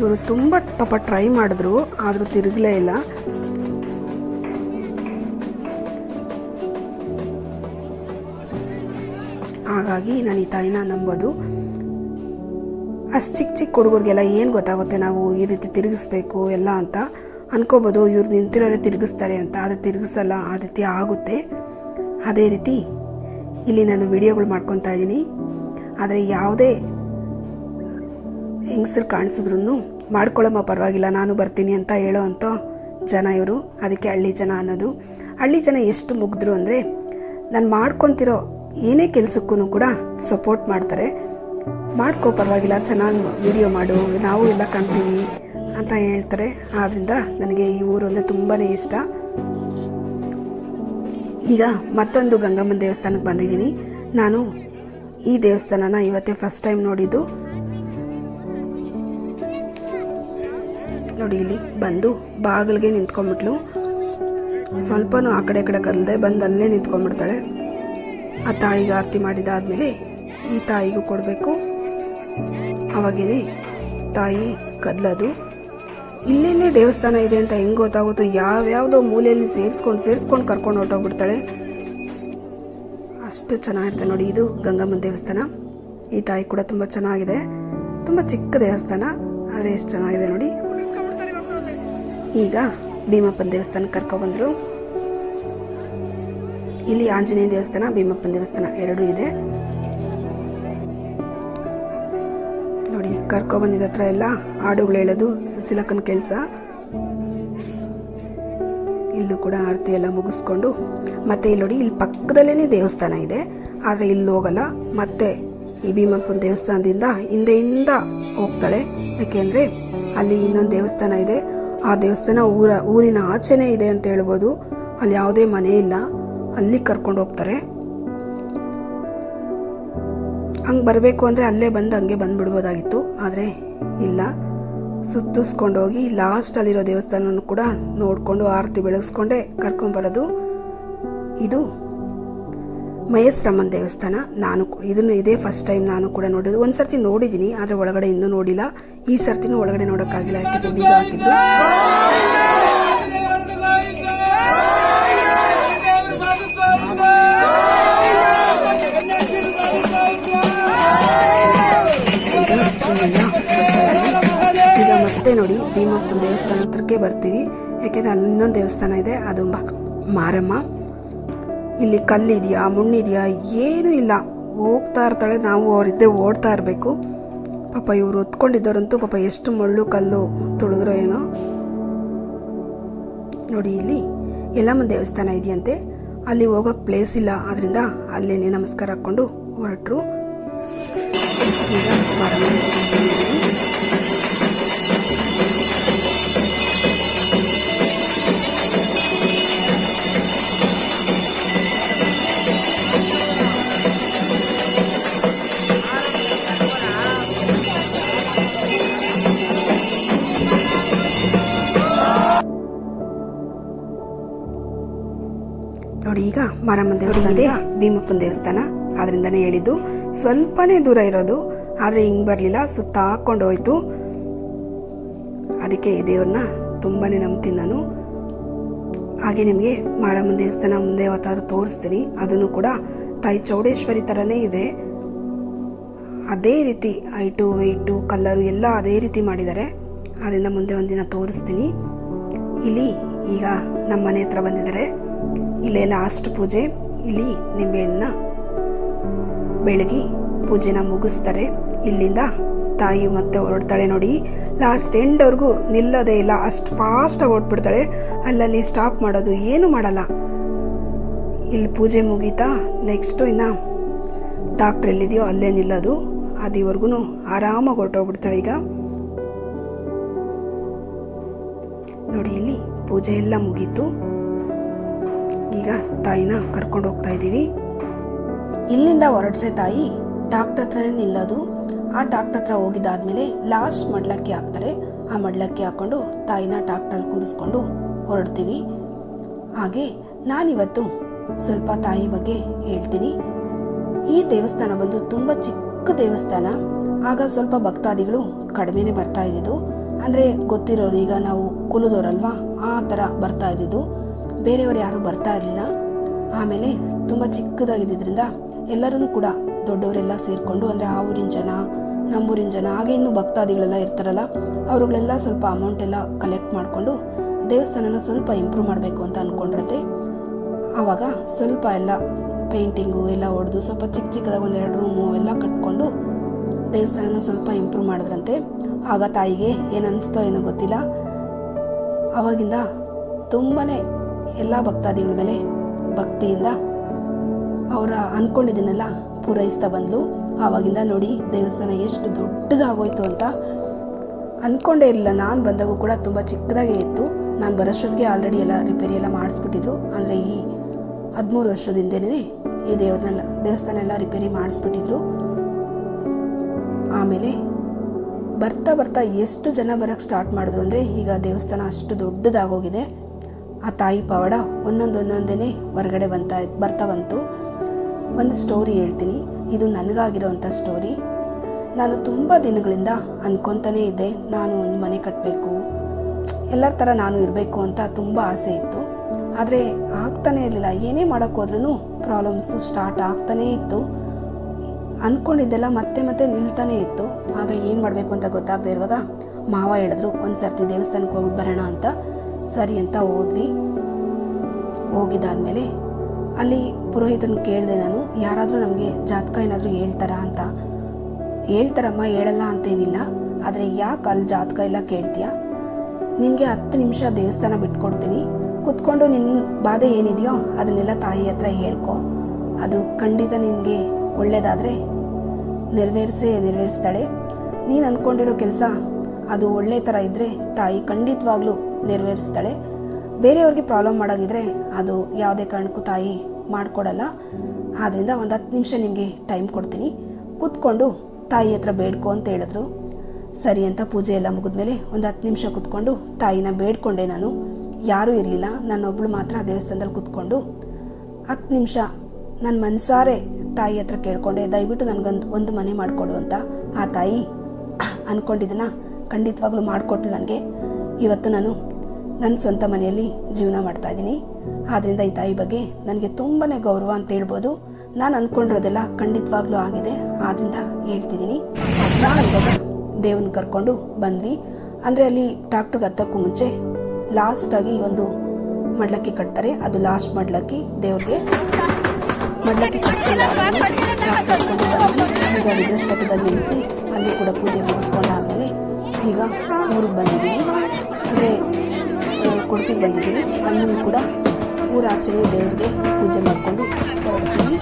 ಇವರು ತುಂಬ ಪಾಪ ಟ್ರೈ ಮಾಡಿದ್ರು, ಆದರೂ ತಿರುಗಲೇ ಇಲ್ಲ. ಹಾಗಾಗಿ ನಾನು ಈ ತಾಯಿನ ನಂಬೋದು. ಅಷ್ಟು ಚಿಕ್ಕ ಚಿಕ್ಕ ಹುಡುಗರಿಗೆಲ್ಲ ಏನು ಗೊತ್ತಾಗುತ್ತೆ ನಾವು ಈ ರೀತಿ ತಿರುಗಿಸ್ಬೇಕು, ಎಲ್ಲ ಅಂತ ಅನ್ಕೋಬೋದು. ಇವ್ರು ನಿಂತಿರೋರೆ ತಿರುಗಿಸ್ತಾರೆ ಅಂತ ಆದರೆ ತಿರುಗಿಸಲ್ಲ, ಆ ರೀತಿ ಆಗುತ್ತೆ. ಅದೇ ರೀತಿ ಇಲ್ಲಿ ನಾನು ವಿಡಿಯೋಗಳು ಮಾಡ್ಕೊತಾ ಇದ್ದೀನಿ. ಆದರೆ ಯಾವುದೇ ಹೆಂಗಸರು ಕಾಣಿಸಿದ್ರು ಮಾಡ್ಕೊಳ್ಳಮ್ಮ, ಪರವಾಗಿಲ್ಲ, ನಾನು ಬರ್ತೀನಿ ಅಂತ ಹೇಳೋ ಅಂಥ ಜನ ಇವರು. ಅದಕ್ಕೆ ಹಳ್ಳಿ ಜನ ಅನ್ನೋದು. ಹಳ್ಳಿ ಜನ ಎಷ್ಟು ಮುಗಿದ್ರು ಅಂದರೆ, ನಾನು ಮಾಡ್ಕೊತಿರೋ ಏನೇ ಕೆಲಸಕ್ಕೂ ಕೂಡ ಸಪೋರ್ಟ್ ಮಾಡ್ತಾರೆ. ಮಾಡ್ಕೋ ಪರವಾಗಿಲ್ಲ, ಚೆನ್ನಾಗಿ ವಿಡಿಯೋ ಮಾಡು, ನಾವು ಎಲ್ಲ ಕಾಣ್ತೀವಿ ಅಂತ ಹೇಳ್ತಾರೆ. ಆದ್ದರಿಂದ ನನಗೆ ಈ ಊರು ಅಂದರೆ ತುಂಬಾ ಇಷ್ಟ. ಈಗ ಮತ್ತೊಂದು ಗಂಗಮ್ಮನ ದೇವಸ್ಥಾನಕ್ಕೆ ಬಂದಿದ್ದೀನಿ. ನಾನು ಈ ದೇವಸ್ಥಾನನ ಇವತ್ತೇ ಫಸ್ಟ್ ಟೈಮ್ ನೋಡಿದ್ದು. ನೋಡಿ, ಇಲ್ಲಿ ಬಂದು ಬಾಗಿಲಿಗೆ ನಿಂತ್ಕೊಂಡ್ಬಿಟ್ಲು. ಸ್ವಲ್ಪನೂ ಆ ಕಡೆ ಕಡೆ ಕಲ್ಲದೆ ಬಂದು ಅಲ್ಲೇ ನಿಂತ್ಕೊಂಡ್ಬಿಡ್ತಾಳೆ. ಆ ತಾಯಿಗೆ ಆರತಿ ಮಾಡಿದಾದಮೇಲೆ ಈ ತಾಯಿಗೂ ಕೊಡಬೇಕು. ಅವಾಗೇನೆ ತಾಯಿ ಕದಲದು. ಇಲ್ಲೆಲ್ಲೇ ದೇವಸ್ಥಾನ ಇದೆ ಅಂತ ಹೆಂಗೆ ಗೊತ್ತಾಗುತ್ತೋ, ಯಾವ್ಯಾವುದೋ ಮೂಲೆಯಲ್ಲಿ ಸೇರಿಸ್ಕೊಂಡು ಸೇರಿಸ್ಕೊಂಡು ಕರ್ಕೊಂಡು ಹೊರಟೋಗ್ಬಿಡ್ತಾಳೆ. ಅಷ್ಟು ಚೆನ್ನಾಗಿರುತ್ತೆ ನೋಡಿ ಇದು ಗಂಗಮ್ಮನ ದೇವಸ್ಥಾನ. ಈ ತಾಯಿ ಕೂಡ ತುಂಬ ಚೆನ್ನಾಗಿದೆ. ತುಂಬ ಚಿಕ್ಕ ದೇವಸ್ಥಾನ, ಆದರೆ ಎಷ್ಟು ಚೆನ್ನಾಗಿದೆ ನೋಡಿ. ಈಗ ಭೀಮಪ್ಪನ ದೇವಸ್ಥಾನಕ್ಕೆ ಕರ್ಕೊಬಂದರು ಇಲ್ಲಿ ಆಂಜನೇಯ ದೇವಸ್ಥಾನ, ಭೀಮಪ್ಪನ ದೇವಸ್ಥಾನ ಎರಡೂ ಇದೆ. ನೋಡಿ ಕರ್ಕೊಬಂದಿದ ಹತ್ರ ಎಲ್ಲ ಹಾಡುಗಳು ಹೇಳೋದು ಸುಶೀಲಕ್ಕನ ಕೆಲಸ. ಇಲ್ಲೂ ಕೂಡ ಆರತಿ ಎಲ್ಲ ಮುಗಿಸ್ಕೊಂಡು, ಮತ್ತೆ ಇಲ್ಲಿ ನೋಡಿ, ಇಲ್ಲಿ ಪಕ್ಕದಲ್ಲೇ ದೇವಸ್ಥಾನ ಇದೆ. ಆದರೆ ಇಲ್ಲಿ ಹೋಗಲ್ಲ. ಮತ್ತೆ ಈ ಭೀಮಪ್ಪನ ದೇವಸ್ಥಾನದಿಂದ ಹಿಂದೆಯಿಂದ ಹೋಗ್ತಾಳೆ. ಯಾಕೆಂದರೆ ಅಲ್ಲಿ ಇನ್ನೊಂದು ದೇವಸ್ಥಾನ ಇದೆ. ಆ ದೇವಸ್ಥಾನ ಊರ, ಊರಿನ ಆಚೆನೇ ಇದೆ ಅಂತ ಹೇಳ್ಬೋದು. ಅಲ್ಲಿ ಯಾವುದೇ ಮನೆ ಇಲ್ಲ. ಅಲ್ಲಿ ಕರ್ಕೊಂಡು ಹೋಗ್ತಾರೆ. ಹಂಗೆ ಬರಬೇಕು ಅಂದರೆ ಅಲ್ಲೇ ಬಂದು ಹಂಗೆ ಬಂದುಬಿಡ್ಬೋದಾಗಿತ್ತು. ಆದರೆ ಇಲ್ಲ. ಸುತ್ತಿಸ್ಕೊಂಡು ಹೋಗಿ ಲಾಸ್ಟಲ್ಲಿರೋ ದೇವಸ್ಥಾನನೂ ಕೂಡ ನೋಡಿಕೊಂಡು ಆರತಿ ಬೆಳೆಸ್ಕೊಂಡೆ ಕರ್ಕೊಂಬರೋದು ಇದು ಮಹೇಶ್ರಮನ್ ದೇವಸ್ಥಾನ. ನಾನು ಇದನ್ನು ಇದೇ ಫಸ್ಟ್ ಟೈಮ್ ನಾನು ಕೂಡ ನೋಡಿದ್ದು. ಒಂದು ಸರ್ತಿ ನೋಡಿದ್ದೀನಿ ಆದರೆ ಒಳಗಡೆ ಇನ್ನೂ ನೋಡಿಲ್ಲ. ಈ ಸರ್ತಿನೂ ಒಳಗಡೆ ನೋಡೋಕ್ಕಾಗಿಲ್ಲ. ಯಾಕೆಂದರೆ ಬೀಗ ಹಾಕಿದ್ದು. ಹತ್ರಕ್ಕೆ ಬರ್ತೀವಿ. ಯಾಕೆಂದರೆ ಅಲ್ಲಿ ಇನ್ನೊಂದು ದೇವಸ್ಥಾನ ಇದೆ, ಅದು ಮಾರಮ್ಮ. ಇಲ್ಲಿ ಕಲ್ಲಿದೆಯಾ, ಮುಣ್ಣಿದೆಯಾ, ಏನೂ ಇಲ್ಲ. ಹೋಗ್ತಾ ಇರ್ತಾಳೆ, ನಾವು ಅವರಿದ್ದೆ ಓಡ್ತಾ ಇರಬೇಕು. ಪಾಪ ಇವರು ಹೊತ್ಕೊಂಡಿದ್ದವರಂತೂ ಪಾಪ ಎಷ್ಟು ಮುಳ್ಳು, ಕಲ್ಲು ತುಳಿದ್ರೋ ಏನೋ. ನೋಡಿ ಇಲ್ಲಿ ಎಲ್ಲಮ್ಮ ದೇವಸ್ಥಾನ ಇದೆಯಂತೆ. ಅಲ್ಲಿ ಹೋಗೋಕೆ ಪ್ಲೇಸ್ ಇಲ್ಲ. ಆದ್ರಿಂದ ಅಲ್ಲೇನೆ ನಮಸ್ಕಾರ ಹಾಕ್ಕೊಂಡು ಹೊರಟರು. ಮಾರಮ್ಮನ ದೇವಸ್ಥಾನ ಇದೆ, ಭೀಮಪ್ಪನ ದೇವಸ್ಥಾನ. ಅದರಿಂದನೇ ಹೇಳಿದ್ದು, ಸ್ವಲ್ಪನೇ ದೂರ ಇರೋದು, ಆದರೆ ಹಿಂಗೆ ಬರಲಿಲ್ಲ, ಸುತ್ತ ಹಾಕ್ಕೊಂಡು ಹೋಯ್ತು. ಅದಕ್ಕೆ ಈ ದೇವ್ರನ್ನ ತುಂಬಾ ನಂಬ್ತೀನಿ ನಾನು. ಹಾಗೆ ನಿಮಗೆ ಮಾರಮ್ಮನ ದೇವಸ್ಥಾನ ಮುಂದೆ ಅವತಾರ ತೋರಿಸ್ತೀನಿ. ಅದನ್ನು ಕೂಡ ತಾಯಿ ಚೌಡೇಶ್ವರಿ ಥರನೇ ಇದೆ. ಅದೇ ರೀತಿ ಹೈಟು ವೆಯ್ಟು ಕಲ್ಲರು ಎಲ್ಲ ಅದೇ ರೀತಿ ಮಾಡಿದ್ದಾರೆ. ಅದರಿಂದ ಮುಂದೆ ಒಂದಿನ ತೋರಿಸ್ತೀನಿ. ಇಲ್ಲಿ ಈಗ ನಮ್ಮ ಮನೆ ಹತ್ರ ಬಂದಿದ್ದಾರೆ. ಇಲ್ಲೇ ಲಾಸ್ಟ್ ಪೂಜೆ. ಇಲ್ಲಿ ನಿಂಬೆಹಣ್ಣನ್ನ ಬೆಳಗಿ ಪೂಜೆನ ಮುಗಿಸ್ತಾರೆ. ಇಲ್ಲಿಂದ ತಾಯಿ ಮತ್ತೆ ಹೊರಡ್ತಾಳೆ ನೋಡಿ. ಲಾಸ್ಟ್ ಎಂಡ್ವರೆಗೂ ನಿಲ್ಲದೇ ಇಲ್ಲ. ಅಷ್ಟು ಫಾಸ್ಟಾಗಿ ಹೊರಟ್ಬಿಡ್ತಾಳೆ. ಅಲ್ಲಲ್ಲಿ ಸ್ಟಾಪ್ ಮಾಡೋದು ಏನು ಮಾಡಲ್ಲ. ಇಲ್ಲಿ ಪೂಜೆ ಮುಗೀತಾ ನೆಕ್ಸ್ಟು ಇನ್ನು ಡಾಕ್ಟ್ರ್ ಎಲ್ಲಿದೆಯೋ ಅಲ್ಲೇ ನಿಲ್ಲೋದು. ಅದಿವರೆಗೂ ಆರಾಮಾಗಿ ಹೊರಟೋಗ್ಬಿಡ್ತಾಳೆ ಈಗ. ನೋಡಿ ಇಲ್ಲಿ ಪೂಜೆ ಎಲ್ಲ ಮುಗೀತು. ಈಗ ತಾಯಿನ ಕರ್ಕೊಂಡು ಹೋಗ್ತಾ ಇದ್ದೀವಿ. ಇಲ್ಲಿಂದ ಹೊರಟ್ರೆ ತಾಯಿ ಡಾಕ್ಟ್ರ್ ಹತ್ರನೇ ನಿಲ್ಲೋದು. ಆ ಡಾಕ್ಟ್ರ್ ಹತ್ರ ಹೋಗಿದ್ದಾದ್ಮೇಲೆ ಲಾಸ್ಟ್ ಮಡ್ಲಕ್ಕಿ ಹಾಕ್ತಾರೆ. ಆ ಮಡ್ಲಕ್ಕಿ ಹಾಕ್ಕೊಂಡು ತಾಯಿನ ಡಾಕ್ಟ್ರಲ್ಲಿ ಕೂರಿಸ್ಕೊಂಡು ಹೊರಡ್ತೀವಿ. ಹಾಗೆ ನಾನಿವತ್ತು ಸ್ವಲ್ಪ ತಾಯಿ ಬಗ್ಗೆ ಹೇಳ್ತೀನಿ. ಈ ದೇವಸ್ಥಾನ ಬಂದು ತುಂಬ ಚಿಕ್ಕ ದೇವಸ್ಥಾನ. ಆಗ ಸ್ವಲ್ಪ ಭಕ್ತಾದಿಗಳು ಕಡಿಮೆನೇ ಬರ್ತಾ ಇದ್ದಿದ್ದು. ಅಂದರೆ ಗೊತ್ತಿರೋರು ಈಗ ನಾವು ಕುಲದವರಲ್ವಾ ಆ ಥರ ಬರ್ತಾ ಇದ್ದಿದ್ದು. ಬೇರೆಯವರು ಯಾರೂ ಬರ್ತಾ ಇರಲಿಲ್ಲ. ಆಮೇಲೆ ತುಂಬ ಚಿಕ್ಕದಾಗಿದ್ದರಿಂದ ಎಲ್ಲರೂ ಕೂಡ ದೊಡ್ಡವರೆಲ್ಲ ಸೇರಿಕೊಂಡು, ಅಂದರೆ ಆ ಊರಿನ ಜನ, ನಮ್ಮೂರಿನ ಜನ, ಹಾಗೆ ಇನ್ನೂ ಭಕ್ತಾದಿಗಳೆಲ್ಲ ಇರ್ತಾರಲ್ಲ, ಅವರುಗಳೆಲ್ಲ ಸ್ವಲ್ಪ ಅಮೌಂಟ್ ಎಲ್ಲ ಕಲೆಕ್ಟ್ ಮಾಡಿಕೊಂಡು ದೇವಸ್ಥಾನನ ಸ್ವಲ್ಪ ಇಂಪ್ರೂವ್ ಮಾಡಬೇಕು ಅಂತ ಅಂದ್ಕೊಂಡಿರುತ್ತೆ ಆವಾಗ ಸ್ವಲ್ಪ ಎಲ್ಲ ಪೇಂಟಿಂಗು ಎಲ್ಲ ಹೊಡೆದು, ಸ್ವಲ್ಪ ಚಿಕ್ಕ ಚಿಕ್ಕದಾಗಿ ಒಂದೆರಡು ರೂಮು ಎಲ್ಲ ಕಟ್ಕೊಂಡು ದೇವಸ್ಥಾನನ ಸ್ವಲ್ಪ ಇಂಪ್ರೂವ್ ಮಾಡಿದ್ರಂತೆ. ಆಗ ತಾಯಿಗೆ ಏನು ಅನಿಸ್ತೋ ಏನೋ ಗೊತ್ತಿಲ್ಲ. ಆವಾಗಿಂದ ತುಂಬಾ ಎಲ್ಲ ಭಕ್ತಾದಿಗಳ ಮೇಲೆ ಭಕ್ತಿಯಿಂದ ಅವರ ಅಂದ್ಕೊಂಡಿದ್ದನ್ನೆಲ್ಲ ಪೂರೈಸ್ತಾ ಬಂದ್ಲು. ಆವಾಗಿಂದ ನೋಡಿ ದೇವಸ್ಥಾನ ಎಷ್ಟು ದೊಡ್ಡದಾಗೋಯ್ತು ಅಂತ ಅಂದ್ಕೊಂಡೇ ಇರಲಿಲ್ಲ. ನಾನು ಬಂದಾಗೂ ಕೂಡ ತುಂಬ ಚಿಕ್ಕದಾಗೇ ಇತ್ತು. ನಾನು ಬರೋಷ್ಟೊತ್ತಿಗೆ ಆಲ್ರೆಡಿ ಎಲ್ಲ ರಿಪೇರಿ ಎಲ್ಲ ಮಾಡಿಸ್ಬಿಟ್ಟಿದ್ರು. ಅಂದರೆ ಈ ಹದಿಮೂರು ವರ್ಷದಿಂದನೇ ಈ ದೇವ್ರನ್ನೆಲ್ಲ, ದೇವಸ್ಥಾನ ಎಲ್ಲ ರಿಪೇರಿ ಮಾಡಿಸ್ಬಿಟ್ಟಿದ್ರು. ಆಮೇಲೆ ಬರ್ತಾ ಬರ್ತಾ ಎಷ್ಟು ಜನ ಬರೋಕ್ಕೆ ಸ್ಟಾರ್ಟ್ ಮಾಡಿದ್ರು ಅಂದರೆ ಈಗ ದೇವಸ್ಥಾನ ಅಷ್ಟು ದೊಡ್ಡದಾಗೋಗಿದೆ. ಆ ತಾಯಿ ಪವಾಡ ಒಂದೊಂದು ಒಂದೊಂದೇ ಹೊರಗಡೆ ಬಂತಾ ಬರ್ತಾ ಬಂತು ಒಂದು ಸ್ಟೋರಿ ಹೇಳ್ತೀನಿ. ಇದು ನನಗಾಗಿರೋವಂಥ ಸ್ಟೋರಿ ನಾನು ತುಂಬ ದಿನಗಳಿಂದ ಅಂದ್ಕೊತಾನೇ ಇದ್ದೆ, ನಾನು ಒಂದು ಮನೆ ಕಟ್ಟಬೇಕು ಎಲ್ಲರ ಥರ ನಾನು ಇರಬೇಕು ಅಂತ ತುಂಬ ಆಸೆ ಇತ್ತು. ಆದರೆ ಆಗ್ತಾನೇ ಇರಲಿಲ್ಲ. ಏನೇ ಮಾಡೋಕ್ಕೋದ್ರೂ ಪ್ರಾಬ್ಲಮ್ಸು ಸ್ಟಾರ್ಟ್ ಆಗ್ತಾನೇ ಇತ್ತು. ಅಂದ್ಕೊಂಡಿದ್ದೆಲ್ಲ ಮತ್ತೆ ಮತ್ತೆ ನಿಲ್ತಾನೇ ಇತ್ತು. ಆಗ ಏನು ಮಾಡಬೇಕು ಅಂತ ಗೊತ್ತಾಗದೆ ಇರುವಾಗ ಮಾವ ಹೇಳಿದ್ರು ಒಂದು ಸರ್ತಿ ದೇವಸ್ಥಾನಕ್ಕೆ ಹೋಗ್ಬಿಟ್ಟು ಬರೋಣ ಅಂತ. ಸರಿ ಅಂತ ಹೋದ್ವಿ ಹೋಗಿದ್ದಾದ್ಮೇಲೆ ಅಲ್ಲಿ ಪುರೋಹಿತನ ಕೇಳಿದೆ ನಾನು, ಯಾರಾದರೂ ನಮಗೆ ಜಾತಕ ಏನಾದರೂ ಹೇಳ್ತಾರಾ ಅಂತ. ಹೇಳ್ತಾರಮ್ಮ, ಹೇಳಲ್ಲ ಅಂತೇನಿಲ್ಲ. ಆದರೆ ಯಾಕೆ ಅಲ್ಲಿ ಜಾತಕ ಎಲ್ಲ ಕೇಳ್ತೀಯ? ನಿನಗೆ ಹತ್ತು ನಿಮಿಷ ದೇವಸ್ಥಾನ ಬಿಟ್ಕೊಡ್ತೀನಿ. ಕುತ್ಕೊಂಡು ನಿನ್ನ ಬಾಧೆ ಏನಿದೆಯೋ ಅದನ್ನೆಲ್ಲ ತಾಯಿ ಹತ್ರ ಹೇಳ್ಕೊ. ಅದು ಖಂಡಿತ ನಿನಗೆ ಒಳ್ಳೆಯದಾದರೆ ನೆರವೇರಿಸೇ ನೆರವೇರಿಸ್ತಾಳೆ. ನೀನು ಅಂದ್ಕೊಂಡಿರೋ ಕೆಲಸ ಅದು ಒಳ್ಳೆ ಥರ ಇದ್ದರೆ ತಾಯಿ ಖಂಡಿತವಾಗ್ಲೂ ನೆರವೇರಿಸ್ತಾಳೆ. ಬೇರೆಯವ್ರಿಗೆ ಪ್ರಾಬ್ಲಮ್ ಮಾಡೋಂಗಿದ್ರೆ ಅದು ಯಾವುದೇ ಕಾರಣಕ್ಕೂ ತಾಯಿ ಮಾಡಿಕೊಡಲ್ಲ. ಆದ್ದರಿಂದ ಒಂದು ಹತ್ತು ನಿಮಿಷ ನಿಮಗೆ ಟೈಮ್ ಕೊಡ್ತೀನಿ. ಕೂತ್ಕೊಂಡು ತಾಯಿ ಹತ್ರ ಬೇಡ್ಕೊ ಅಂತ ಹೇಳಿದ್ರು. ಸರಿ ಅಂತ ಪೂಜೆ ಎಲ್ಲ ಮುಗಿದ್ಮೇಲೆ ಒಂದು ಹತ್ತು ನಿಮಿಷ ಕೂತ್ಕೊಂಡು ತಾಯಿನ ಬೇಡ್ಕೊಂಡೆ ನಾನು. ಯಾರೂ ಇರಲಿಲ್ಲ. ನಾನೊಬ್ಳು ಮಾತ್ರ ದೇವಸ್ಥಾನದಲ್ಲಿ ಕೂತ್ಕೊಂಡು ಹತ್ತು ನಿಮಿಷ ನನ್ನ ಮನಸಾರೆ ತಾಯಿ ಹತ್ರ ಕೇಳ್ಕೊಂಡೆ. ದಯವಿಟ್ಟು ನನಗೊಂದು ಒಂದು ಮನೆ ಮಾಡಿಕೊಡು ಅಂತ ಆ ತಾಯಿ ಅಂದ್ಕೊಂಡಿದ್ದನ್ನ ಖಂಡಿತವಾಗ್ಲೂ ಮಾಡಿಕೊಟ್ಲು ನನಗೆ. ಇವತ್ತು ನಾನು ನನ್ನ ಸ್ವಂತ ಮನೆಯಲ್ಲಿ ಜೀವನ ಮಾಡ್ತಾ ಇದ್ದೀನಿ. ಆದ್ದರಿಂದ ಈ ತಾಯಿ ಬಗ್ಗೆ ನನಗೆ ತುಂಬಾ ಗೌರವ ಅಂತ ಹೇಳ್ಬೋದು. ನಾನು ಅಂದ್ಕೊಂಡಿರೋದೆಲ್ಲ ಖಂಡಿತವಾಗ್ಲೂ ಆಗಿದೆ. ಆದ್ದರಿಂದ ಹೇಳ್ತಿದ್ದೀನಿ. ಇವಾಗ ದೇವನ ಕರ್ಕೊಂಡು ಬಂದ್ವಿ. ಅಂದರೆ ಅಲ್ಲಿ ಡಾಕ್ಟ್ರಿಗೆ ಹತ್ತಕ್ಕೂ ಮುಂಚೆ ಲಾಸ್ಟಾಗಿ ಒಂದು ಮಡ್ಲಕ್ಕಿ ಕಟ್ತಾರೆ. ಅದು ಲಾಸ್ಟ್ ಮಡ್ಲಕ್ಕಿ ದೇವ್ರಿಗೆ. ಮಡ್ಲಕ್ಕಿ ನಿಲ್ಲಿಸಿ ಅಲ್ಲಿ ಕೂಡ ಪೂಜೆ ಮುಗಿಸ್ಕೊಂಡಾದ್ಮೇಲೆ ಈಗ ಊರಿಗೆ ಬಂದಿದ್ದೀವಿ. ಅಂದರೆ ಕೊಡಪಿಗೆ ಬಂದಿದ್ದೀವಿ. ಅಲ್ಲೂ ಕೂಡ ಊರಾಚೆನೆ ದೇವರಿಗೆ ಪೂಜೆ ಮಾಡಿಕೊಂಡು ಹೊರಡ್ತೀವಿ.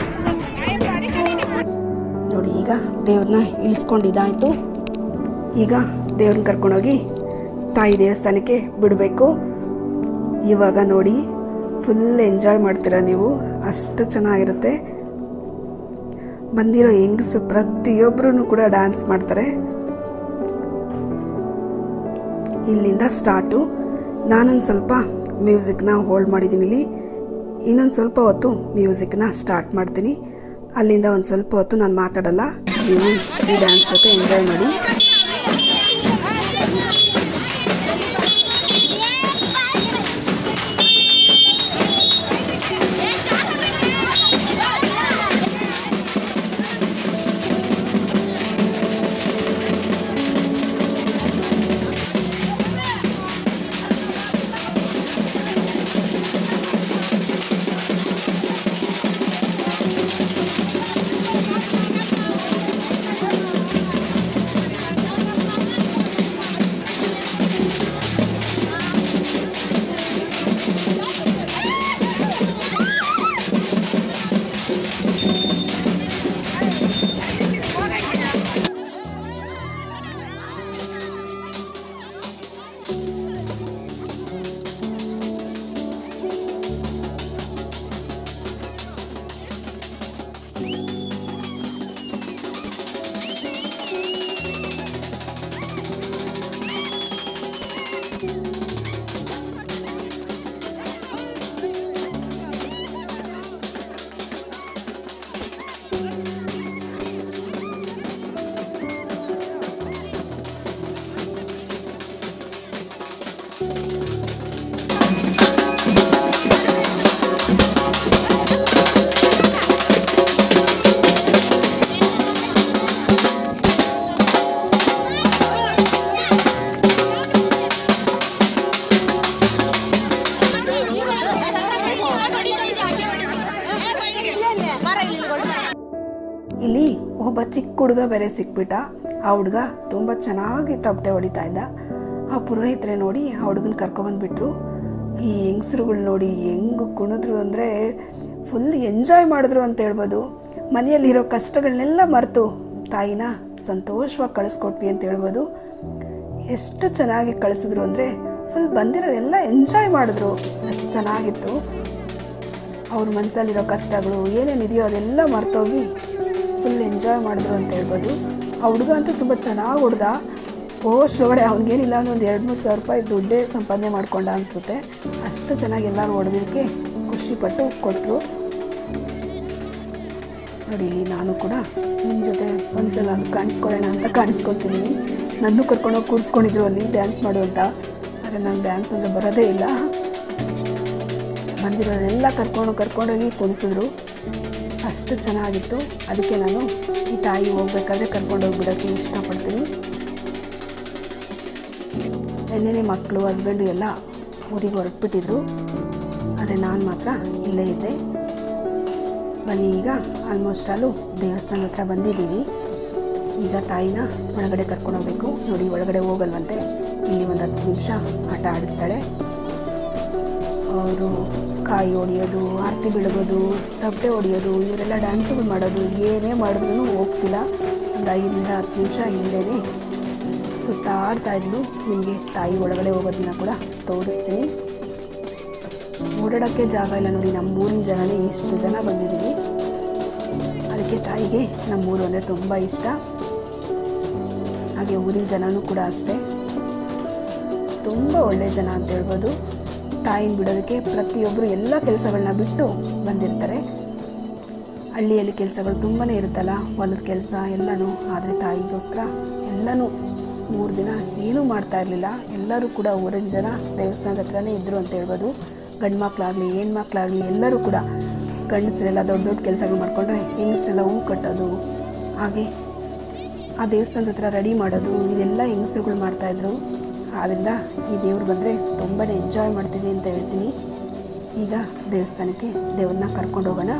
ನೋಡಿ, ಈಗ ದೇವ್ರನ್ನ ಇಳಿಸ್ಕೊಂಡಿದ್ದಾಯಿತು. ಈಗ ದೇವ್ರನ್ನ ಕರ್ಕೊಂಡೋಗಿ ತಾಯಿ ದೇವಸ್ಥಾನಕ್ಕೆ ಬಿಡಬೇಕು. ಇವಾಗ ನೋಡಿ ಫುಲ್ ಎಂಜಾಯ್ ಮಾಡ್ತೀರಾ ನೀವು? ಅಷ್ಟು ಚೆನ್ನಾಗಿರುತ್ತೆ. ಬಂದಿರೋ ಹೆಂಗಸು ಪ್ರತಿಯೊಬ್ಬರೂ ಕೂಡ ಡ್ಯಾನ್ಸ್ ಮಾಡ್ತಾರೆ. ಇಲ್ಲಿಂದ ಸ್ಟಾರ್ಟು ನಾನೊಂದು ಸ್ವಲ್ಪ ಮ್ಯೂಸಿಕ್ನ ಹೋಲ್ಡ್ ಮಾಡಿದ್ದೀನಿ ಇಲ್ಲಿ. ಇನ್ನೊಂದು ಸ್ವಲ್ಪ ಹೊತ್ತು ಮ್ಯೂಸಿಕ್ನ ಸ್ಟಾರ್ಟ್ ಮಾಡ್ತೀನಿ. ಅಲ್ಲಿಂದ ಒಂದು ಸ್ವಲ್ಪ ಹೊತ್ತು ನಾನು ಮಾತಾಡಲ್ಲ. ನೀವು ಈ ಡ್ಯಾನ್ಸ್ ಜೊತೆ ಎಂಜಾಯ್ ಮಾಡಿ. ಇಲ್ಲಿ ಒಬ್ಬ ಚಿಕ್ಕ ಹುಡುಗ ಬೇರೆ ಸಿಕ್ಬಿಟ್ಟ. ಆ ಹುಡುಗ ತುಂಬ ಚೆನ್ನಾಗಿ ತಪ್ಪಟೆ ಹೊಡಿತಾ ಇದ್ದ. ಆ ಪುರೋಹಿತರೆ ನೋಡಿ ಆ ಹುಡುಗನ ಕರ್ಕೊಬಂದ್ಬಿಟ್ರು ಈ ಹೆಂಗಸ್ರುಗಳು ನೋಡಿ ಹೆಂಗೆ ಕುಣಿದ್ರು ಅಂದರೆ ಫುಲ್ ಎಂಜಾಯ್ ಮಾಡಿದ್ರು ಅಂತ ಹೇಳ್ಬೋದು. ಮನೆಯಲ್ಲಿರೋ ಕಷ್ಟಗಳನ್ನೆಲ್ಲ ಮರೆತು ತಾಯಿನ ಸಂತೋಷವಾಗಿ ಕಳಿಸ್ಕೊಟ್ವಿ ಅಂತ ಹೇಳ್ಬೋದು. ಎಷ್ಟು ಚೆನ್ನಾಗಿ ಕಳಿಸಿದ್ರು ಅಂದರೆ ಫುಲ್ ಬಂದಿರೋರೆಲ್ಲ ಎಂಜಾಯ್ ಮಾಡಿದ್ರು. ಅಷ್ಟು ಚೆನ್ನಾಗಿತ್ತು. ಅವ್ರ ಮನಸ್ಸಲ್ಲಿರೋ ಕಷ್ಟಗಳು ಏನೇನಿದೆಯೋ ಅದೆಲ್ಲ ಮರ್ತೋಗಿ ಫುಲ್ ಎಂಜಾಯ್ ಮಾಡಿದ್ರು ಅಂತ ಹೇಳ್ಬೋದು. ಆ ಹುಡುಗ ಅಂತೂ ತುಂಬ ಚೆನ್ನಾಗಿ ಹೊಡ್ದ. ಪೋಸ್ಟ್ ಒಳಗಡೆ ಅವ್ನಿಗೇನಿಲ್ಲ ಅಂದ್ರೆ ಒಂದು ಎರಡು ಮೂರು ಸಾವಿರ ರೂಪಾಯಿ ದುಡ್ಡೇ ಸಂಪಾದನೆ ಮಾಡ್ಕೊಂಡ ಅನಿಸುತ್ತೆ. ಅಷ್ಟು ಚೆನ್ನಾಗಿ ಎಲ್ಲರೂ ಹೊಡೆದಿದ್ದಕ್ಕೆ ಖುಷಿಪಟ್ಟು ಕೊಟ್ಟರು ನೋಡಿ, ಇಲ್ಲಿ ನಾನು ಕೂಡ ನಿಮ್ಮ ಜೊತೆ ಒಂದ್ಸಲ ಅದು ಕಾಣಿಸ್ಕೊಳ್ಳೋಣ ಅಂತ ಕಾಣಿಸ್ಕೊತಿದ್ದೀನಿ ನನ್ನೂ ಕರ್ಕೊಂಡೋಗಿ ಕೂರಿಸ್ಕೊಂಡಿದ್ರು ಅಲ್ಲಿ ಡ್ಯಾನ್ಸ್ ಮಾಡು ಅಂತ. ಆದರೆ ನಾನು ಡ್ಯಾನ್ಸ್ ಅಂದರೆ ಬರೋದೇ ಇಲ್ಲ. ಬಂದಿರೋರೆಲ್ಲ ಕರ್ಕೊಂಡು ಕರ್ಕೊಂಡೋಗಿ ಕುಣಿಸಿದ್ರು ಅಷ್ಟು ಚೆನ್ನಾಗಿತ್ತು. ಅದಕ್ಕೆ ನಾನು ಈ ತಾಯಿ ಹೋಗ್ಬೇಕಾದ್ರೆ ಕರ್ಕೊಂಡು ಹೋಗ್ಬಿಡೋಕ್ಕೆ ಇಷ್ಟಪಡ್ತೀನಿ. ನೆನ್ನೆನೇ ಮಕ್ಕಳು ಹಸ್ಬೆಂಡು ಎಲ್ಲ ಊರಿಗೆ ಹೊರಟ್ಬಿಟ್ಟಿದ್ರು. ಆದರೆ ನಾನು ಮಾತ್ರ ಇಲ್ಲೇ ಇದ್ದೆ. ಬನ್ನಿ ಈಗ ಆಲ್ಮೋಸ್ಟ್ ಆಲು ದೇವಸ್ಥಾನ ಹತ್ರ ಬಂದಿದ್ದೀವಿ. ಈಗ ತಾಯಿನ ಒಳಗಡೆ ಕರ್ಕೊಂಡು ಹೋಗ್ಬೇಕು. ನೋಡಿ, ಒಳಗಡೆ ಹೋಗಲ್ವಂತೆ. ಇಲ್ಲಿ ಒಂದು ಹತ್ತು ನಿಮಿಷ ಆಟ ಆಡಿಸ್ತಾಳೆ. ಅವರು ಕಾಯಿ ಹೊಡಿಯೋದು, ಆರತಿ ಬೆಳಗೋದು ತಪ್ಪಟೆ ಹೊಡಿಯೋದು, ಇವರೆಲ್ಲ ಡ್ಯಾನ್ಸ್ಗಳು ಮಾಡೋದು, ಏನೇ ಮಾಡಿದ್ರು ಹೋಗ್ತಿಲ್ಲ. ಒಂದು ಐದರಿಂದ ಹತ್ತು ನಿಮಿಷ ಇಲ್ಲದೇ ಸುತ್ತಾಡ್ತಾ ಇದ್ಲು. ನಿಮಗೆ ತಾಯಿ ಒಳಗಡೆ ಹೋಗೋದನ್ನ ಕೂಡ ತೋರಿಸ್ತೀನಿ. ಓಡಾಡೋಕ್ಕೆ ಜಾಗ ಇಲ್ಲ ನೋಡಿ ನಮ್ಮ ಊರಿನ ಜನನೇ ಇಷ್ಟು ಜನ ಬಂದಿದ್ದೀವಿ. ಅದಕ್ಕೆ ತಾಯಿಗೆ ನಮ್ಮ ಊರು ಅಂದರೆ ತುಂಬ ಇಷ್ಟ. ಹಾಗೆ ಊರಿನ ಜನನೂ ಕೂಡ ಅಷ್ಟೇ. ತುಂಬ ಒಳ್ಳೆಯ ಜನ ಅಂತ ಹೇಳ್ಬೋದು. ತಾಯಿನ ಬಿಡೋದಕ್ಕೆ ಪ್ರತಿಯೊಬ್ಬರು ಎಲ್ಲ ಕೆಲಸಗಳನ್ನ ಬಿಟ್ಟು ಬಂದಿರ್ತಾರೆ. ಹಳ್ಳಿಯಲ್ಲಿ ಕೆಲಸಗಳು ತುಂಬಾ ಇರುತ್ತಲ್ಲ, ಹೊಲದ ಕೆಲಸ ಎಲ್ಲನೂ, ಆದರೆ ತಾಯಿಗೋಸ್ಕರ ಎಲ್ಲನೂ ಮೂರು ದಿನ ಏನೂ ಮಾಡ್ತಾ ಇರಲಿಲ್ಲ. ಎಲ್ಲರೂ ಕೂಡ ಊರಿನ ಜನ, ದೇವಸ್ಥಾನದ ಹತ್ರನೇ ಇದ್ದರು ಅಂತ ಹೇಳ್ಬೋದು. ಗಂಡು ಮಕ್ಕಳಾಗಲಿ ಹೆಣ್ಮಕ್ಳಾಗಲಿ ಎಲ್ಲರೂ ಕೂಡ ಗಂಡಸರೆಲ್ಲ ದೊಡ್ಡ ದೊಡ್ಡ ಕೆಲಸಗಳು ಮಾಡಿಕೊಂಡ್ರೆ ಹೆಂಗಸರೆಲ್ಲ ಹೂ ಕಟ್ಟೋದು, ಹಾಗೆ ಆ ದೇವಸ್ಥಾನದ ಹತ್ರ ರೆಡಿ ಮಾಡೋದು, ಇದೆಲ್ಲ ಹೆಂಗಸ್ರುಗಳು ಮಾಡ್ತಾಯಿದ್ರು ಆದ್ದರಿಂದ ಈ ದೇವ್ರು ಬಂದರೆ ತುಂಬಾ ಎಂಜಾಯ್ ಮಾಡ್ತೀವಿ ಅಂತ ಹೇಳ್ತೀನಿ. ಈಗ ದೇವಸ್ಥಾನಕ್ಕೆ ದೇವ್ರನ್ನ ಕರ್ಕೊಂಡು ಹೋಗೋಣ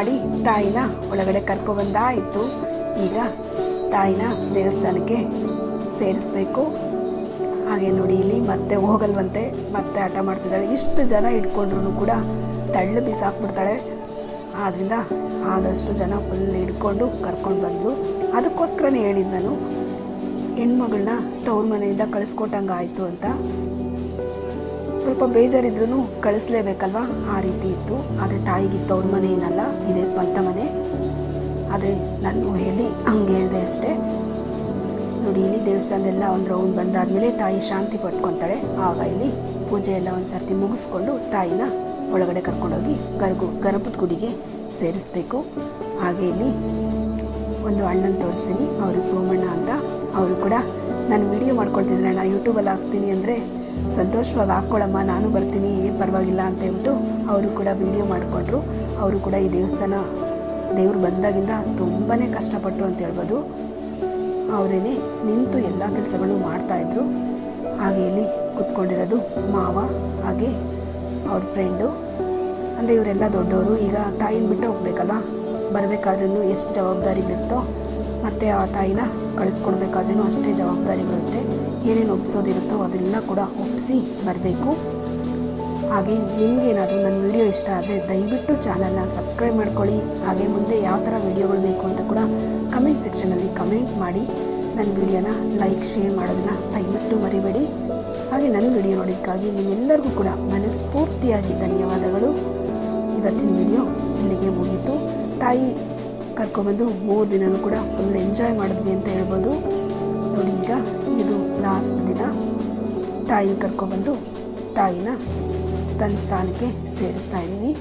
ಮಾಡಿ ತಾಯಿನ ಒಳಗಡೆ ಕರ್ಕೊಬಂದಾಯಿತು ಈಗ ತಾಯಿನ ದೇವಸ್ಥಾನಕ್ಕೆ ಸೇರಿಸ್ಬೇಕು. ಹಾಗೆ ನೋಡಿ ಇಲ್ಲಿ ಮತ್ತೆ ಹೋಗಲ್ವಂತೆ, ಮತ್ತೆ ಆಟ ಮಾಡ್ತಿದ್ದಾಳೆ. ಇಷ್ಟು ಜನ ಇಟ್ಕೊಂಡ್ರು ಕೂಡ ತಳ್ಳು ಬಿಸಾಕ್ಬಿಡ್ತಾಳೆ. ಆದ್ದರಿಂದ ಆದಷ್ಟು ಜನ ಫುಲ್ ಹಿಡ್ಕೊಂಡು ಕರ್ಕೊಂಡು ಬಂದ್ಲು. ಅದಕ್ಕೋಸ್ಕರನೇ ಹೇಳಿದ್ದು ನಾನು ಹೆಣ್ಮಗಳನ್ನ ತವ್ರ ಮನೆಯಿಂದ ಕಳಿಸ್ಕೊಟ್ಟಂಗೆ ಆಯಿತು ಅಂತ. ಸ್ವಲ್ಪ ಬೇಜಾರಿದ್ರೂ ಕಳಿಸ್ಲೇಬೇಕಲ್ವಾ? ಆ ರೀತಿ ಇತ್ತು. ಆದರೆ ತಾಯಿಗಿತ್ತು, ಅವ್ರ ಮನೆ ಏನಲ್ಲ, ಇದೇ ಸ್ವಂತ ಮನೆ. ಆದರೆ ನಾನು ಹೇಳಿ ಹಂಗೆ ಹೇಳಿದೆ ಅಷ್ಟೇ. ನೋಡಿ, ಇಲ್ಲಿ ದೇವಸ್ಥಾನದೆಲ್ಲ ಒಂದು ರೌಂಡ್ ಬಂದಾದಮೇಲೆ ತಾಯಿ ಶಾಂತಿ ಪಟ್ಕೊತಾಳೆ. ಆಗ ಇಲ್ಲಿ ಪೂಜೆ ಎಲ್ಲ ಒಂದು ಸರ್ತಿ ಮುಗಿಸ್ಕೊಂಡು ತಾಯಿನ ಒಳಗಡೆ ಕರ್ಕೊಂಡೋಗಿ ಗರ್ಗು ಗರ್ಭದ ಗುಡಿಗೆ ಸೇರಿಸ್ಬೇಕು. ಹಾಗೆ ಇಲ್ಲಿ ಒಂದು ಅಣ್ಣನ ತೋರಿಸ್ತೀನಿ, ಅವರು ಸೋಮಣ್ಣ ಅಂತ. ಅವರು ಕೂಡ ನಾನು ವಿಡಿಯೋ ಮಾಡ್ಕೊಳ್ತಿದ್ರೆ ಅಣ್ಣ. ಯೂಟ್ಯೂಬಲ್ಲಿ ಹಾಕ್ತೀನಿ ಅಂದರೆ ಸಂತೋಷವಾಗಿ ಹಾಕ್ಕೊಳ್ಳಮ್ಮ ನಾನು ಬರ್ತೀನಿ, ಏನು ಪರವಾಗಿಲ್ಲ ಅಂತ ಹೇಳ್ಬಿಟ್ಟು ಅವರು ಕೂಡ ವಿಡಿಯೋ ಮಾಡಿಕೊಂಡ್ರು. ಅವರು ಕೂಡ ಈ ದೇವಸ್ಥಾನ, ದೇವ್ರು ಬಂದಾಗಿಂದ ತುಂಬಾ ಕಷ್ಟಪಟ್ಟು ಅಂತ ಹೇಳ್ಬೋದು. ಅವರೇನೆ ನಿಂತು ಎಲ್ಲ ಕೆಲಸಗಳು ಮಾಡ್ತಾಯಿದ್ರು ಹಾಗೆ ಇಲ್ಲಿ ಕುತ್ಕೊಂಡಿರೋದು ಮಾವ, ಹಾಗೆ ಅವ್ರ ಫ್ರೆಂಡು ಅಂದರೆ ಇವರೆಲ್ಲ ದೊಡ್ಡವರು, ಈಗ ತಾಯಿನ ಬಿಟ್ಟು ಹೋಗ್ಬೇಕಲ್ಲ? ಬರಬೇಕಾದ್ರೂ ಎಷ್ಟು ಜವಾಬ್ದಾರಿ ಬಿಡ್ತೋ ಮತ್ತು ಆ ತಾಯಿನ ಕಳಿಸ್ಕೊಡ್ಬೇಕಾದ್ರೂ ಅಷ್ಟೇ ಜವಾಬ್ದಾರಿಗಳಿರುತ್ತೆ. ಏನೇನು ಒಪ್ಸೋದಿರುತ್ತೋ ಅದೆಲ್ಲ ಕೂಡ ಒಪ್ಪಿಸಿ ಬರಬೇಕು. ಹಾಗೆ ನಿಮಗೇನಾದರೂ ನನ್ನ ವಿಡಿಯೋ ಇಷ್ಟ ಆದರೆ ದಯವಿಟ್ಟು ಚಾನಲ್ನ ಸಬ್ಸ್ಕ್ರೈಬ್ ಮಾಡ್ಕೊಳ್ಳಿ. ಹಾಗೆ ಮುಂದೆ ಯಾವ ಥರ ವಿಡಿಯೋಗಳು ಬೇಕು ಅಂತ ಕೂಡ ಕಮೆಂಟ್ ಸೆಕ್ಷನಲ್ಲಿ ಕಮೆಂಟ್ ಮಾಡಿ. ನನ್ನ ವಿಡಿಯೋನ ಲೈಕ್, ಶೇರ್ ಮಾಡೋದನ್ನು ದಯವಿಟ್ಟು ಮರಿಬೇಡಿ. ಹಾಗೆ ನನ್ನ ವಿಡಿಯೋ ನೋಡೋದಕ್ಕಾಗಿ ನಿಮ್ಮೆಲ್ಲರಿಗೂ ಕೂಡ ಮನಸ್ಫೂರ್ತಿಯಾಗಿ ಧನ್ಯವಾದಗಳು. ಇವತ್ತಿನ ವಿಡಿಯೋ ಇಲ್ಲಿಗೆ ಮುಗೀತು. ತಾಯಿ ಕರ್ಕೊಬಂದು ಮೂರು ದಿನವೂ ಕೂಡ ಫುಲ್ ಎಂಜಾಯ್ ಮಾಡಿದ್ವಿ ಅಂತ ಹೇಳ್ಬೋದು. ನೋಡಿ ಈಗ ಇದು ಲಾಸ್ಟ್ ದಿನ. ತಾಯಿನ ಕರ್ಕೊಬಂದು ತಾಯಿನ ತನ್ನ ಸ್ಥಾನಕ್ಕೆ ಸೇರಿಸ್ತಾ ಇದ್ದೀವಿ.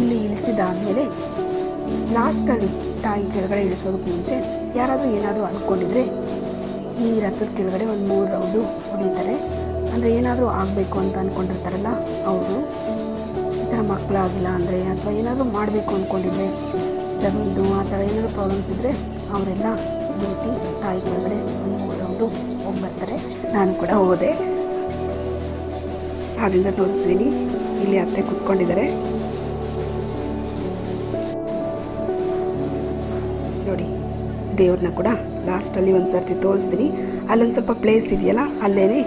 ಇಲ್ಲಿ ಇಳಿಸಿದಾದಮೇಲೆ ಲಾಸ್ಟಲ್ಲಿ ತಾಯಿ ಕೆಳಗಡೆ ಇಳಿಸೋದಕ್ಕೆ ಮುಂಚೆ ಯಾರಾದರೂ ಏನಾದರೂ ಅಂದ್ಕೊಂಡಿದ್ರೆ ಈ ರಥದ ಕೆಳಗಡೆ ಒಂದು ಮೂರು ರೌಂಡು ಹೊಡಿತಾರೆ ಅಂದರೆ ಏನಾದರೂ ಆಗಬೇಕು ಅಂತ ಅಂದ್ಕೊಂಡಿರ್ತಾರಲ್ಲ ಅವರು ಥರ ಮಕ್ಕಳಾಗಿಲ್ಲ ಅಂದರೆ ಅಥವಾ ಏನಾದರೂ ಮಾಡಬೇಕು ಅಂದ್ಕೊಂಡಿದ್ರೆ ಜಮೀನು ಆ ಥರ ಏನಾದರೂ ಪ್ರಾಬ್ಲಮ್ಸ್ ಇದ್ದರೆ ಅವರೆಲ್ಲ ಈ ರೀತಿ ತಾಯಿ ಕೆಳಗಡೆ ಒಂದು ಮೂರು ರೌಂಡು ಹೋಗಿ ಬರ್ತಾರೆ ನಾನು ಕೂಡ ಹೋದೆ. ಅದರಿಂದ ತೋರಿಸ್ತೀನಿ. ಇಲ್ಲಿ ಅತ್ತೆ ಕೂತ್ಕೊಂಡಿದ್ದಾರೆ. ನೋಡಿ, ದೇವ್ರನ್ನ ಕೂಡ ಲಾಸ್ಟಲ್ಲಿ ಒಂದು ಸರ್ತಿ ತೋರಿಸ್ತೀನಿ. ಅಲ್ಲೊಂದು ಸ್ವಲ್ಪ ಪ್ಲೇಸ್ ಇದೆಯಲ್ಲ ಅಲ್ಲೇ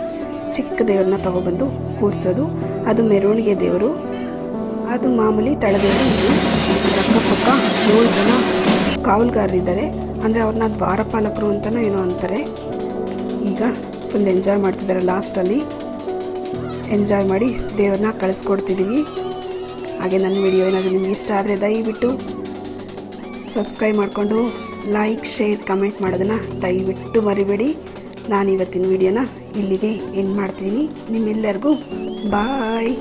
ಚಿಕ್ಕ ದೇವ್ರನ್ನ ತಗೊಬಂದು ಕೂರಿಸೋದು. ಅದು ಮೆರವಣಿಗೆ ದೇವರು. ಅದು ಮಾಮೂಲಿ ತಳದಲ್ಲಿ ಇದು. ಅಕ್ಕಪಕ್ಕ ಏಳು ಜನ ಕಾವಲುಗಾರರಿದ್ದಾರೆ. ಅಂದರೆ ಅವ್ರನ್ನ ದ್ವಾರಪಾಲಕರು ಅಂತಲೂ ಏನೋ ಅಂತಾರೆ. ಈಗ ಫುಲ್ ಎಂಜಾಯ್ ಮಾಡ್ತಿದ್ದಾರೆ ಲಾಸ್ಟಲ್ಲಿ ಎಂಜಾಯ್ ಮಾಡಿ ದೇವ್ರನ್ನ ಕಳಿಸ್ಕೊಡ್ತಿದ್ದೀವಿ ಹಾಗೆ ನನ್ನ ವಿಡಿಯೋ ಏನಾದರೂ ನಿಮ್ಗೆ ಇಷ್ಟ ಆದರೆ ದಯವಿಟ್ಟು ಸಬ್ಸ್ಕ್ರೈಬ್ ಮಾಡಿಕೊಂಡು ಲೈಕ್ ಶೇರ್ ಕಮೆಂಟ್ ಮಾಡೋದನ್ನು ದಯವಿಟ್ಟು ಮರಿಬೇಡಿ. ನಾನು ಇವತ್ತಿನ ವಿಡಿಯೋನ ಇಲ್ಲಿಗೆ ಎಂಡ್ ಮಾಡ್ತೀನಿ. ನಿಮ್ಮೆಲ್ಲರಿಗೂ ಬಾಯ್